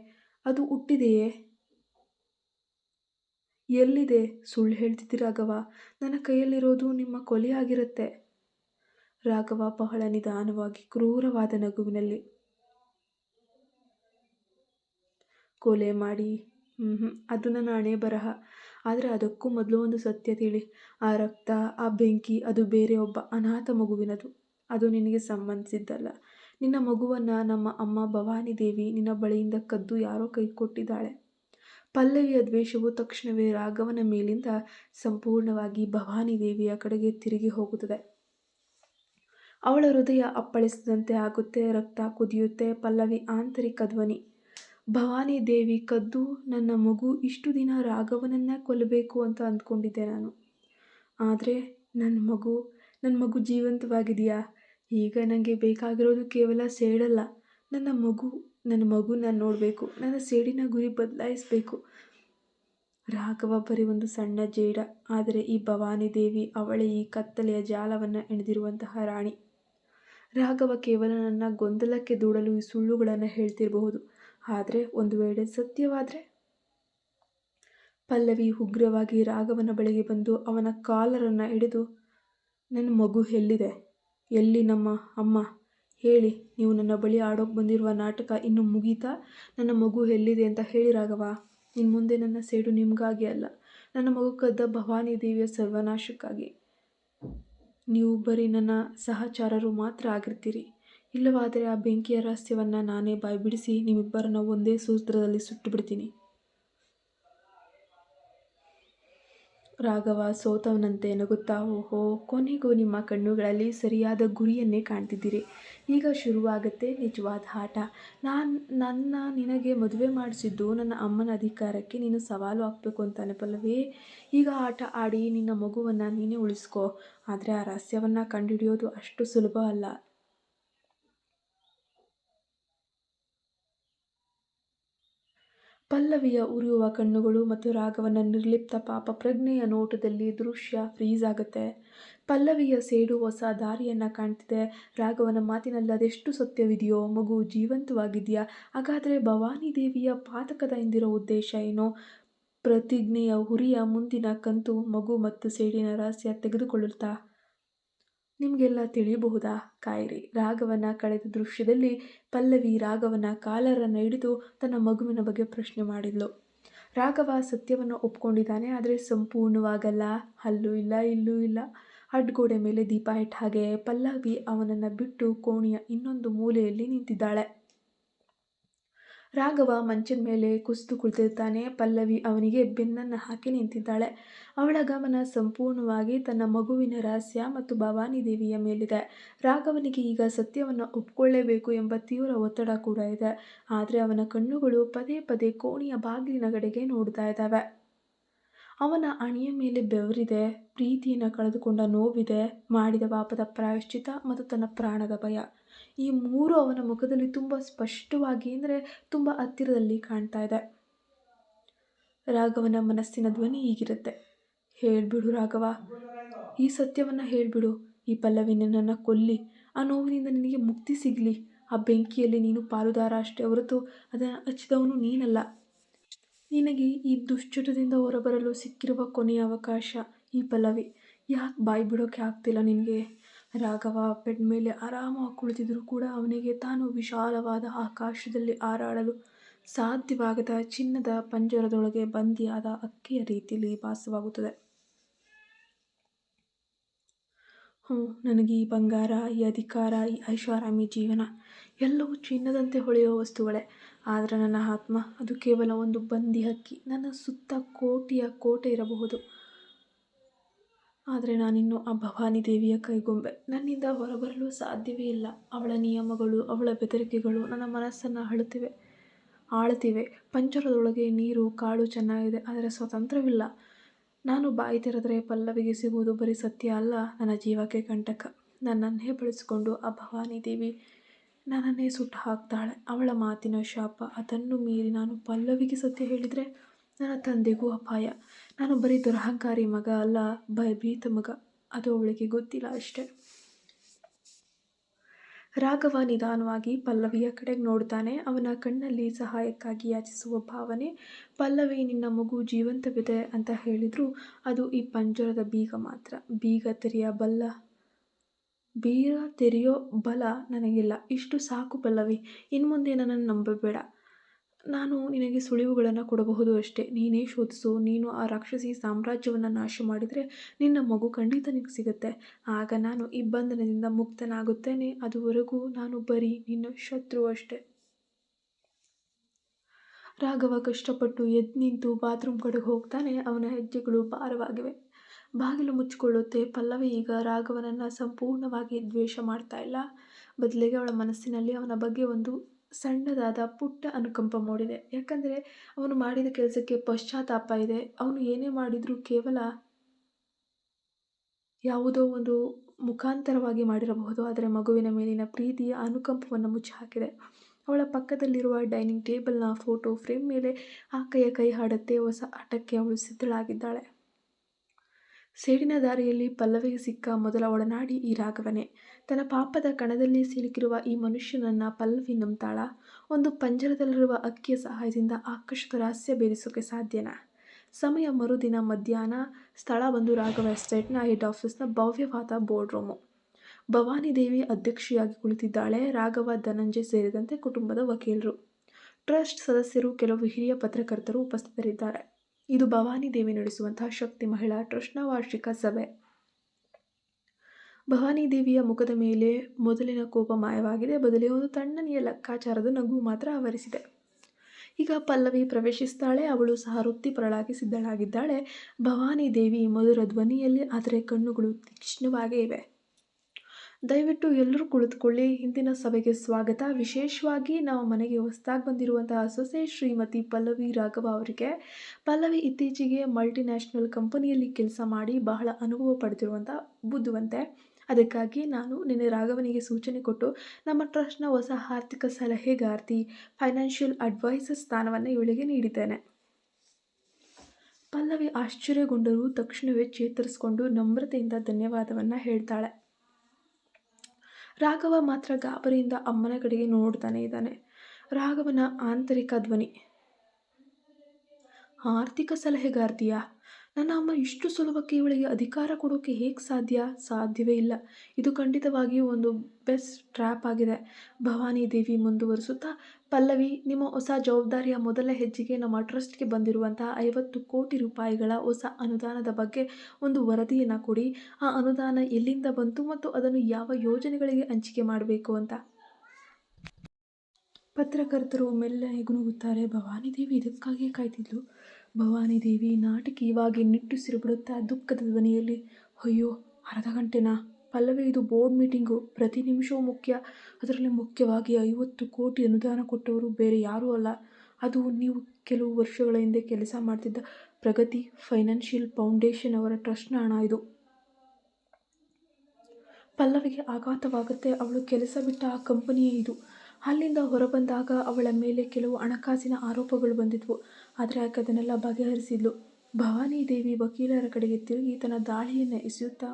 ಅದು ಹುಟ್ಟಿದೆಯೇ? ಎಲ್ಲಿದೆ? ಸುಳ್ಳು ಹೇಳ್ತಿದ್ದಿ ರಾಘವ. ನನ್ನ ಕೈಯಲ್ಲಿರೋದು ನಿಮ್ಮ ಕೊಲೆ ಆಗಿರುತ್ತೆ. ರಾಘವ ಬಹಳ ನಿಧಾನವಾಗಿ ಕ್ರೂರವಾದ ನಗುವಿನಲ್ಲಿ ಕೊಲೆ ಮಾಡಿ. ಹ್ಞೂ ಅದು ನನ್ನ ಹಣೆ ಬರಹ. ಆದರೆ ಅದಕ್ಕೂ ಮೊದಲು ಒಂದು ಸತ್ಯ ತಿಳಿ. ಆ ರಕ್ತ, ಆ ಬೆಂಕಿ, ಅದು ಬೇರೆ ಒಬ್ಬ ಅನಾಥ ಮಗುವಿನದು. ಅದು ನಿನಗೆ ಸಂಬಂಧಿಸಿದ್ದಲ್ಲ. ನಿನ್ನ ಮಗುವನ್ನು ನಮ್ಮ ಅಮ್ಮ ಭವಾನಿ ದೇವಿ ನಿನ್ನ ಬಳಿಯಿಂದ ಕದ್ದು ಯಾರೋ ಕೈ ಕೊಟ್ಟಿದ್ದಾಳೆ ಪಲ್ಲವಿಯ ದ್ವೇಷವು ತಕ್ಷಣವೇ ರಾಘವನ ಮೇಲಿಂದ ಸಂಪೂರ್ಣವಾಗಿ ಭವಾನಿ ದೇವಿಯ ಕಡೆಗೆ ತಿರುಗಿ ಹೋಗುತ್ತದೆ. ಅವಳ ಹೃದಯ ಅಪ್ಪಳಿಸಿದಂತೆ ಆಗುತ್ತೆ, ರಕ್ತ ಕುದಿಯುತ್ತೆ, ಪಲ್ಲವಿ ಆಂತರಿಕ ಧ್ವನಿ. ಭವಾನಿ ದೇವಿ, ಕದ್ದು ನನ್ನ ಮಗು, ಇಷ್ಟು ದಿನ ರಾಘವನನ್ನ ಕೊಲ್ಲಬೇಕು ಅಂತ ಅಂದ್ಕೊಂಡಿದ್ದೆ ನಾನು. ಆದರೆ ನನ್ನ ಮಗು ನನ್ನ ಮಗು ಜೀವಂತವಾಗಿದೆಯಾ? ಈಗ ನನಗೆ ಬೇಕಾಗಿರೋದು ಕೇವಲ ಸೇಡಲ್ಲ. ನನ್ನ ಮಗು, ನನ್ನ ಮಗುನ ನೋಡಬೇಕು. ನನ್ನ ಸೇಡಿನ ಗುರಿ ಬದಲಾಯಿಸಬೇಕು. ರಾಘವ ಬರೀ ಒಂದು ಸಣ್ಣ ಜೇಡ. ಆದರೆ ಈ ಭವಾನಿ ದೇವಿ ಅವಳೇ ಈ ಕತ್ತಲೆಯ ಜಾಲವನ್ನು ಎಣೆದಿರುವಂತಹ ರಾಣಿ. ರಾಘವ ಕೇವಲ ನನ್ನ ಗೊಂದಲಕ್ಕೆ ದೂಡಲು ಈ ಸುಳ್ಳುಗಳನ್ನು ಹೇಳ್ತಿರಬಹುದು. ಆದರೆ ಒಂದು ವೇಳೆ ಸತ್ಯವಾದರೆ? ಪಲ್ಲವಿ ಉಗ್ರವಾಗಿ ರಾಘವನ ಬಳಿಗೆ ಬಂದು ಅವನ ಕಾಲರನ್ನು ಹಿಡಿದು ನನ್ನ ಮಗು ಎಲ್ಲಿದೆ? ಎಲ್ಲಿ ನಮ್ಮ ಅಮ್ಮ? ಹೇಳಿ, ನೀವು ನನ್ನ ಬಳಿ ಆಡೋಕೆ ಬಂದಿರುವ ನಾಟಕ ಇನ್ನು ಮುಗೀತಾ? ನನ್ನ ಮಗು ಎಲ್ಲಿದೆ ಅಂತ ಹೇಳಿ ರಾಘವ. ಇನ್ನು ಮುಂದೆ ನನ್ನ ಸೇಡು ನಿಮಗಾಗಿ ಅಲ್ಲ, ನನ್ನ ಮಗು ಕದ್ದ ಭವಾನಿ ದೇವಿಯ ಸರ್ವನಾಶಕ್ಕಾಗಿ. ನೀವು ಬರೀ ನನ್ನ ಸಹಚಾರರು ಮಾತ್ರ ಆಗಿರ್ತೀರಿ. ಇಲ್ಲವಾದರೆ ಆ ಬೆಂಕಿಯ ರಹಸ್ಯವನ್ನು ನಾನೇ ಬಾಯ್ಬಿಡಿಸಿ ನಿಮ್ಮಿಬ್ಬರನ್ನ ಒಂದೇ ಸೂತ್ರದಲ್ಲಿ ಸುಟ್ಟು ಬಿಡ್ತೀನಿ. ರಾಘವ ಸೋತವನಂತೆ ನಗುತ್ತಾ, ಓಹೋ, ಕೊನೆಗೂ ನಿಮ್ಮ ಕಣ್ಣುಗಳಲ್ಲಿ ಸರಿಯಾದ ಗುರಿಯನ್ನೇ ಕಾಣ್ತಿದ್ದೀರಿ. ಈಗ ಶುರುವಾಗುತ್ತೆ ನಿಜವಾದ ಆಟ. ನಾನು, ನನ್ನ ನಿನಗೆ ಮದುವೆ ಮಾಡಿಸಿದ್ದು ನನ್ನ ಅಮ್ಮನ ಅಧಿಕಾರಕ್ಕೆ ನೀನು ಸವಾಲು ಹಾಕಬೇಕು ಅಂತಾನೆ ಪಲ್ಲವೇ ಈಗ ಆಟ ಆಡಿ ನಿನ್ನ ಮಗುವನ್ನು ನೀನೇ ಉಳಿಸ್ಕೋ. ಆದರೆ ಆ ರಹಸ್ಯವನ್ನು ಕಂಡುಹಿಡಿಯೋದು ಅಷ್ಟು ಸುಲಭ ಅಲ್ಲ. ಪಲ್ಲವಿಯ ಉರಿಯುವ ಕಣ್ಣುಗಳು ಮತ್ತು ರಾಘವನ ನಿರ್ಲಿಪ್ತ ಪಾಪ ಪ್ರಜ್ಞೆಯ ನೋಟದಲ್ಲಿ ದೃಶ್ಯ ಫ್ರೀಸ್ ಆಗುತ್ತೆ. ಪಲ್ಲವಿಯ ಸೇಡು ಹೊಸ ದಾರಿಯನ್ನು ಕಾಣ್ತಿದೆ. ರಾಘವನ ಮಾತಿನಲ್ಲಿ ಅದೆಷ್ಟು ಸತ್ಯವಿದೆಯೋ, ಮಗು ಜೀವಂತವಾಗಿದೆಯಾ? ಹಾಗಾದರೆ ಭವಾನಿ ದೇವಿಯ ಪಾತಕದ ಹಿಂದಿರೋ ಉದ್ದೇಶ ಏನು? ಪ್ರತಿಜ್ಞೆಯ ಹುರಿಯ ಮುಂದಿನ ಕಂತು ಮಗು ಮತ್ತು ಸೇಡಿನ ರಹಸ್ಯ ತೆಗೆದುಕೊಳ್ಳುತ್ತಾ? ನಿಮಗೆಲ್ಲ ತಿಳಿಯಬಹುದಾ? ಕಾಯಿರಿ. ರಾಘವನ ಕಳೆದ ದೃಶ್ಯದಲ್ಲಿ ಪಲ್ಲವಿ ರಾಘವನ ಕಾಲರನ್ನು ಹಿಡಿದು ತನ್ನ ಮಗುವಿನ ಬಗ್ಗೆ ಪ್ರಶ್ನೆ ಮಾಡಿದ್ಲು. ರಾಘವ ಸತ್ಯವನ್ನು ಒಪ್ಕೊಂಡಿದ್ದಾನೆ, ಆದರೆ ಸಂಪೂರ್ಣವಾಗಲ್ಲ. ಅಲ್ಲೂ ಇಲ್ಲ, ಇಲ್ಲೂ ಇಲ್ಲ. ಅಡ್ಗೋಡೆ ಮೇಲೆ ದೀಪ ಇಟ್ಟ ಹಾಗೆ ಪಲ್ಲವಿ ಅವನನ್ನು ಬಿಟ್ಟು ಕೋಣೆಯ ಇನ್ನೊಂದು ಮೂಲೆಯಲ್ಲಿ ನಿಂತಿದ್ದಾಳೆ. ರಾಘವ ಮಂಚದ ಮೇಲೆ ಕುಸಿದು ಕುಳಿತಿರ್ತಾನೆ. ಪಲ್ಲವಿ ಅವನಿಗೆ ಬೆನ್ನನ್ನು ಹಾಕಿ ನಿಂತಿದ್ದಾಳೆ. ಅವಳ ಗಮನ ಸಂಪೂರ್ಣವಾಗಿ ತನ್ನ ಮಗುವಿನ ರಹಸ್ಯ ಮತ್ತು ಭವಾನಿ ದೇವಿಯ ಮೇಲಿದೆ. ರಾಘವನಿಗೆ ಈಗ ಸತ್ಯವನ್ನು ಒಪ್ಕೊಳ್ಳೇಬೇಕು ಎಂಬ ತೀವ್ರ ಒತ್ತಡ ಕೂಡ ಇದೆ. ಆದರೆ ಅವನ ಕಣ್ಣುಗಳು ಪದೇ ಪದೇ ಕೋಣೆಯ ಬಾಗಿಲಿನ ಕಡೆಗೆ ನೋಡ್ತಾ ಇದ್ದಾವೆ. ಅವನ ಅಣಿಯ ಮೇಲೆ ಬೆವರಿದೆ, ಪ್ರೀತಿಯನ್ನು ಕಳೆದುಕೊಂಡ ನೋವಿದೆ, ಮಾಡಿದ ಪಾಪದ ಪ್ರಾಯಶ್ಚಿತ ಮತ್ತು ತನ್ನ ಪ್ರಾಣದ ಭಯ. ಈ ಮೂರು ಅವನ ಮುಖದಲ್ಲಿ ತುಂಬ ಸ್ಪಷ್ಟವಾಗಿ, ಅಂದರೆ ತುಂಬ ಹತ್ತಿರದಲ್ಲಿ ಕಾಣ್ತಾ ಇದೆ. ರಾಘವನ ಮನಸ್ಸಿನ ಧ್ವನಿ ಹೀಗಿರುತ್ತೆ. ಹೇಳ್ಬಿಡು ರಾಘವ. ಈ ಸತ್ಯವನ್ನು ಹೇಳ್ಬಿಡು. ಈ ಪಲ್ಲವಿ ನನ್ನನ್ನು ಕೊಲ್ಲಿ. ಆ ನೋವಿನಿಂದ ನಿನಗೆ ಮುಕ್ತಿ ಸಿಗಲಿ. ಆ ಬೆಂಕಿಯಲ್ಲಿ ನೀನು ಪಾಲುದಾರ ಅಷ್ಟೇ ಹೊರತು ಅದನ್ನು ಹಚ್ಚಿದವನು ನೀನಲ್ಲ. ನಿನಗೆ ಈ ದುಶ್ಚಟದಿಂದ ಹೊರಬರಲು ಸಿಕ್ಕಿರುವ ಕೊನೆಯ ಅವಕಾಶ ಈ ಪಲ್ಲವಿ. ಯಾಕೆ ಬಾಯಿ ಬಿಡೋಕೆ ಆಗ್ತಿಲ್ಲ ನಿನಗೆ? ರಾಘವ ಬೆಡ್ ಮೇಲೆ ಆರಾಮವಾಗಿ ಕುಳಿತಿದ್ದರೂ ಕೂಡ ಅವನಿಗೆ ತಾನು ವಿಶಾಲವಾದ ಆಕಾಶದಲ್ಲಿ ಹಾರಾಡಲು ಸಾಧ್ಯವಾಗದ ಚಿನ್ನದ ಪಂಜರದೊಳಗೆ ಬಂದಿಯಾದ ಅಕ್ಕಿಯ ರೀತಿಯಲ್ಲಿ ಭಾಸವಾಗುತ್ತದೆ. ಹ್ಞೂ ನನಗೆ ಈ ಬಂಗಾರ, ಈ ಅಧಿಕಾರ, ಈ ಐಷಾರಾಮಿ ಜೀವನ ಎಲ್ಲವೂ ಚಿನ್ನದಂತೆ ಹೊಳೆಯುವ ವಸ್ತುಗಳೇ. ಆದರೆ ನನ್ನ ಆತ್ಮ, ಅದು ಕೇವಲ ಒಂದು ಬಂದಿ ಹಕ್ಕಿ ನನ್ನ ಸುತ್ತ ಕೋಟಿಯ ಕೋಟೆ ಇರಬಹುದು. ಆದರೆ ನಾನಿನ್ನು ಆ ಭವಾನಿ ದೇವಿಯ ಕೈಗೊಂಬೆ. ನನ್ನಿಂದ ಹೊರಬರಲು ಸಾಧ್ಯವೇ ಇಲ್ಲ. ಅವಳ ನಿಯಮಗಳು, ಅವಳ ಬೆದರಿಕೆಗಳು ನನ್ನ ಮನಸ್ಸನ್ನು ಅಳುತ್ತಿವೆ. ಆಳ್ತಿವೆ ಪಂಚರದೊಳಗೆ ನೀರು ಕಾಳು ಚೆನ್ನಾಗಿದೆ. ಆದರೆ ಸ್ವತಂತ್ರವಿಲ್ಲ ನಾನು ಬಾಯಿ ತೆರೆದರೆ ಪಲ್ಲವಿಗೆ ಸಿಗುವುದು ಬರೀ ಸತ್ಯ ಅಲ್ಲ. ನನ್ನ ಜೀವಕ್ಕೆ ಕಂಟಕ. ನನ್ನನ್ನೇ ಬಳಸಿಕೊಂಡು ಆ ಭವಾನಿ ದೇವಿ ನನ್ನನ್ನೇ ಸುಟ್ಟು ಹಾಕ್ತಾಳೆ. ಅವಳ ಮಾತಿನ ಶಾಪ. ಅದನ್ನು ಮೀರಿ ನಾನು ಪಲ್ಲವಿಗೆ ಸತ್ಯ ಹೇಳಿದರೆ ನನ್ನ ತಂದೆಗೂ ಅಪಾಯ. ನಾನು ಬರೀ ದುರಹಂಕಾರಿ ಮಗ ಅಲ್ಲ, ಭಯಭೀತ ಮಗ. ಅದು ಅವಳಿಗೆ ಗೊತ್ತಿಲ್ಲ ಅಷ್ಟೆ. ರಾಘವ ನಿಧಾನವಾಗಿ ಪಲ್ಲವಿಯ ಕಡೆಗೆ ನೋಡ್ತಾನೆ. ಅವನ ಕಣ್ಣಲ್ಲಿ ಸಹಾಯಕ್ಕಾಗಿ ಯಾಚಿಸುವ ಭಾವನೆ, ಪಲ್ಲವಿ, ನಿನ್ನ ಮಗು ಜೀವಂತವಿದೆ ಅಂತ ಹೇಳಿದ್ರು ಅದು ಈ ಪಂಜರದ ಬೀಗ ಮಾತ್ರ. ಬೀಗ ತೆರೆಯಬಲ್ಲ ಬೀಗ ತೆರೆಯೋ ಬಲ ನನಗಿಲ್ಲ. ಇಷ್ಟು ಸಾಕು ಪಲ್ಲವಿ, ಇನ್ಮುಂದೆ ನನ್ನನ್ನು ನಂಬಬೇಡ. ನಾನು ನಿನಗೆ ಸುಳಿವುಗಳನ್ನು ಕೊಡಬಹುದು ಅಷ್ಟೇ. ನೀನೇ ಶೋಧಿಸು. ನೀನು ಆ ರಾಕ್ಷಸಿ ಸಾಮ್ರಾಜ್ಯವನ್ನು ನಾಶ ಮಾಡಿದರೆ ನಿನ್ನ ಮಗು ಖಂಡಿತ ನಿನಗೆ ಸಿಗುತ್ತೆ. ಆಗ ನಾನು ಈ ಬಂಧನದಿಂದ ಮುಕ್ತನಾಗುತ್ತೇನೆ. ಅದುವರೆಗೂ ನಾನು ಬರೀ ನಿನ್ನ ಶತ್ರು ಅಷ್ಟೇ. ರಾಘವ ಕಷ್ಟಪಟ್ಟು ಎದ್ದು ನಿಂತು ಬಾತ್ರೂಮ್ ಕಡೆಗೆ ಹೋಗ್ತಾನೆ. ಅವನ ಹೆಜ್ಜೆಗಳು ಭಾರವಾಗಿವೆ. ಬಾಗಿಲು ಮುಚ್ಚಿಕೊಳ್ಳುತ್ತೆ. ಪಲ್ಲವಿ ಈಗ ರಾಘವನನ್ನು ಸಂಪೂರ್ಣವಾಗಿ ದ್ವೇಷ ಮಾಡ್ತಾ ಇಲ್ಲ. ಬದಲಿಗೆ ಅವಳ ಮನಸ್ಸಿನಲ್ಲಿ ಅವನ ಬಗ್ಗೆ ಒಂದು ಸಣ್ಣದಾದ ಪುಟ್ಟ ಅನುಕಂಪ ಮೂಡಿದೆ. ಯಾಕಂದರೆ ಅವನು ಮಾಡಿದ ಕೆಲಸಕ್ಕೆ ಪಶ್ಚಾತ್ತಾಪ ಇದೆ. ಅವನು ಏನೇ ಮಾಡಿದರೂ ಕೇವಲ ಯಾವುದೋ ಒಂದು ಮುಖಾಂತರವಾಗಿ ಮಾಡಿರಬಹುದು. ಆದರೆ ಮಗುವಿನ ಮೇಲಿನ ಪ್ರೀತಿಯ ಅನುಕಂಪವನ್ನು ಮುಚ್ಚಿಹಾಕಿದೆ. ಅವಳ ಪಕ್ಕದಲ್ಲಿರುವ ಡೈನಿಂಗ್ ಟೇಬಲ್ನ ಫೋಟೋ ಫ್ರೇಮ್ ಮೇಲೆ ಆಕೆಯ ಕೈ ಹಾಡುತ್ತೆ ಹೊಸ ಆಟಕ್ಕೆ ಅವಳು ಸಿದ್ಧಳಾಗಿದ್ದಾಳೆ. ಸೇಡಿನ ದಾರಿಯಲ್ಲಿ ಪಲ್ಲವಿಗೆ ಸಿಕ್ಕ ಮೊದಲ ಒಡನಾಡಿ ಈ ರಾಘವನೇ. ತನ್ನ ಪಾಪದ ಕಣದಲ್ಲಿ ಸಿಲುಕಿರುವ ಈ ಮನುಷ್ಯನನ್ನು ಪಲ್ಲವಿ ನಂಬ್ತಾಳ ಒಂದು ಪಂಜರದಲ್ಲಿರುವ ಅಕ್ಕಿಯ ಸಹಾಯದಿಂದ ಆಕರ್ಷಕ ರಹಸ್ಯ ಬೇರಿಸೋಕೆ ಸಾಧ್ಯನಾ? ಸಮಯ ಮರುದಿನ ಮಧ್ಯಾಹ್ನ, ಸ್ಥಳ ಬಂದು ರಾಘವ ಎಸ್ಟೇಟ್ನ ಹೆಡ್ ಆಫೀಸ್ನ ಭವ್ಯವಾದ ಬೋರ್ಡ್ ರೂಮು ಭವಾನಿ ದೇವಿ ಅಧ್ಯಕ್ಷೆಯಾಗಿ ಕುಳಿತಿದ್ದಾಳೆ, ರಾಘವ, ಧನಂಜಯ್ ಸೇರಿದಂತೆ ಕುಟುಂಬದ ವಕೀಲರು. ಟ್ರಸ್ಟ್ ಸದಸ್ಯರು, ಕೆಲವು ಹಿರಿಯ ಪತ್ರಕರ್ತರು ಉಪಸ್ಥಿತರಿದ್ದಾರೆ. ಇದು ಭವಾನಿ ದೇವಿ ನಡೆಸುವಂತಹ ಶಕ್ತಿ ಮಹಿಳಾ ಟ್ರಸ್ಟ್ನ ವಾರ್ಷಿಕ ಸಭೆ. ಭವಾನಿ ದೇವಿಯ ಮುಖದ ಮೇಲೆ ಮೊದಲಿನ ಕೋಪ ಮಾಯವಾಗಿದೆ. ಬದಲಿಗೆ ಒಂದು ತಣ್ಣನೆಯ ಲೆಕ್ಕಾಚಾರದ ನಗು ಮಾತ್ರ ಆವರಿಸಿದೆ. ಈಗ ಪಲ್ಲವಿ ಪ್ರವೇಶಿಸ್ತಾಳೆ. ಅವಳು ಸಹ ವೃತ್ತಿಪರಳಾಗಿ ಸಿದ್ಧಳಾಗಿದ್ದಾಳೆ. ಭವಾನಿ ದೇವಿ ಮಧುರ ಧ್ವನಿಯಲ್ಲಿ ಆದರೆ ಕಣ್ಣುಗಳು ತೀಕ್ಷ್ಣವಾಗೇ ಇವೆ. ದಯವಿಟ್ಟು ಎಲ್ಲರೂ ಕುಳಿತುಕೊಳ್ಳಿ. ಹಿಂದಿನ ಸಭೆಗೆ ಸ್ವಾಗತ. ವಿಶೇಷವಾಗಿ ನಾವು ಮನೆಗೆ ಹೊಸದಾಗಿ ಬಂದಿರುವಂತಹ ಸೊಸೆ ಶ್ರೀಮತಿ ಪಲ್ಲವಿ ರಾಘವ ಅವರಿಗೆ. ಪಲ್ಲವಿ ಇತ್ತೀಚೆಗೆ ಮಲ್ಟಿನ್ಯಾಷನಲ್ ಕಂಪನಿಯಲ್ಲಿ ಕೆಲಸ ಮಾಡಿ ಬಹಳ ಅನುಭವ ಪಡೆದಿರುವಂಥ ಬುದ್ಧಿವಂತೆ. ಅದಕ್ಕಾಗಿ ನಾನು ನಿನ್ನೆ ರಾಘವನಿಗೆ ಸೂಚನೆ ಕೊಟ್ಟು, ನಮ್ಮ ಟ್ರಸ್ಟ್ನ ಹೊಸ ಆರ್ಥಿಕ ಸಲಹೆಗಾರ್ತಿ, ಫೈನಾನ್ಷಿಯಲ್ ಅಡ್ವೈಸರ್ ಸ್ಥಾನವನ್ನು ಇವಳಿಗೆ ನೀಡಿದ್ದೇನೆ. ಪಲ್ಲವಿ ಆಶ್ಚರ್ಯಗೊಂಡರೂ ತಕ್ಷಣವೇ ಚೇತರಿಸಿಕೊಂಡು ನಮ್ರತೆಯಿಂದ ಧನ್ಯವಾದವನ್ನು ಹೇಳ್ತಾಳೆ. ರಾಘವ ಮಾತ್ರ ಗಾಬರಿಯಿಂದ ಅಮ್ಮನ ಕಡೆಗೆ ನೋಡ್ತಾನೆ ಇದ್ದಾನೆ. ರಾಘವನ ಆಂತರಿಕ ಧ್ವನಿ. ಆರ್ಥಿಕ ಸಲಹೆಗಾರ್ತಿಯಾ? ನನ್ನ ಅಮ್ಮ ಇಷ್ಟು ಸುಲಭಕ್ಕೆ ಇವಳಿಗೆ ಅಧಿಕಾರ ಕೊಡೋಕೆ ಹೇಗೆ ಸಾಧ್ಯ? ಸಾಧ್ಯವೇ ಇಲ್ಲ. ಇದು ಖಂಡಿತವಾಗಿಯೂ ಒಂದು ಬೆಸ್ಟ್ ಟ್ರ್ಯಾಪ್ ಆಗಿದೆ. ಭವಾನಿ ದೇವಿ ಮುಂದುವರಿಸುತ್ತಾ, ಪಲ್ಲವಿ, ನಿಮ್ಮ ಹೊಸ ಜವಾಬ್ದಾರಿಯ ಮೊದಲ ಹೆಜ್ಜೆಗೆ ನಮ್ಮ ಟ್ರಸ್ಟ್ಗೆ ಬಂದಿರುವಂತಹ ಐವತ್ತು ಕೋಟಿ ರೂಪಾಯಿಗಳ ಹೊಸ ಅನುದಾನದ ಬಗ್ಗೆ ಒಂದು ವರದಿಯನ್ನು ಕೊಡಿ. ಆ ಅನುದಾನ ಎಲ್ಲಿಂದ ಬಂತು ಮತ್ತು ಅದನ್ನು ಯಾವ ಯೋಜನೆಗಳಿಗೆ ಹಂಚಿಕೆ ಮಾಡಬೇಕು ಅಂತ. ಪತ್ರಕರ್ತರು ಮೆಲ್ಲನೆ ಗುನುಗುತ್ತಾರೆ ಭವಾನಿ ದೇವಿ ಇದಕ್ಕಾಗಿಯೇ ಕಾಯ್ತಿದ್ಲು. ಭವಾನಿ ದೇವಿ ನಾಟಕೀಯವಾಗಿ ನಿಟ್ಟುಸಿರು ಬಿಡುತ್ತಾ ದುಃಖದ ಧ್ವನಿಯಲ್ಲಿ, ಅಯ್ಯೋ, ಅರ್ಧ ಗಂಟೆನಾ? ಪಲ್ಲವಿ ಇದು ಬೋರ್ಡ್ ಮೀಟಿಂಗು. ಪ್ರತಿ ನಿಮಿಷವೂ ಮುಖ್ಯ. ಅದರಲ್ಲಿ ಮುಖ್ಯವಾಗಿ ಐವತ್ತು ಕೋಟಿ ಅನುದಾನ ಕೊಟ್ಟವರು ಬೇರೆ ಯಾರೂ ಅಲ್ಲ. ಅದು ನೀವು ಕೆಲವು ವರ್ಷಗಳ ಹಿಂದೆ ಕೆಲಸ ಮಾಡ್ತಿದ್ದ ಪ್ರಗತಿ ಫೈನಾನ್ಷಿಯಲ್ ಫೌಂಡೇಶನ್ ಅವರ ಟ್ರಸ್ಟ್ನ ಹಣ ಇದು. ಪಲ್ಲವಿಗೆ ಆಘಾತವಾಗುತ್ತೆ. ಅವಳು ಕೆಲಸ ಬಿಟ್ಟ ಆ ಕಂಪನಿಯೇ ಇದು. ಅಲ್ಲಿಂದ ಹೊರಬಂದಾಗ ಅವಳ ಮೇಲೆ ಕೆಲವು ಹಣಕಾಸಿನ ಆರೋಪಗಳು ಬಂದಿದ್ವು. ಆದರೆ ಆಕೆ ಅದನ್ನೆಲ್ಲ ಬಗೆಹರಿಸಿದ್ಲು. ಭವಾನಿ ದೇವಿ ವಕೀಲರ ಕಡೆಗೆ ತಿರುಗಿ ತನ್ನ ದಾಳಿಯನ್ನು ಎಸೆಯುತ್ತಾ,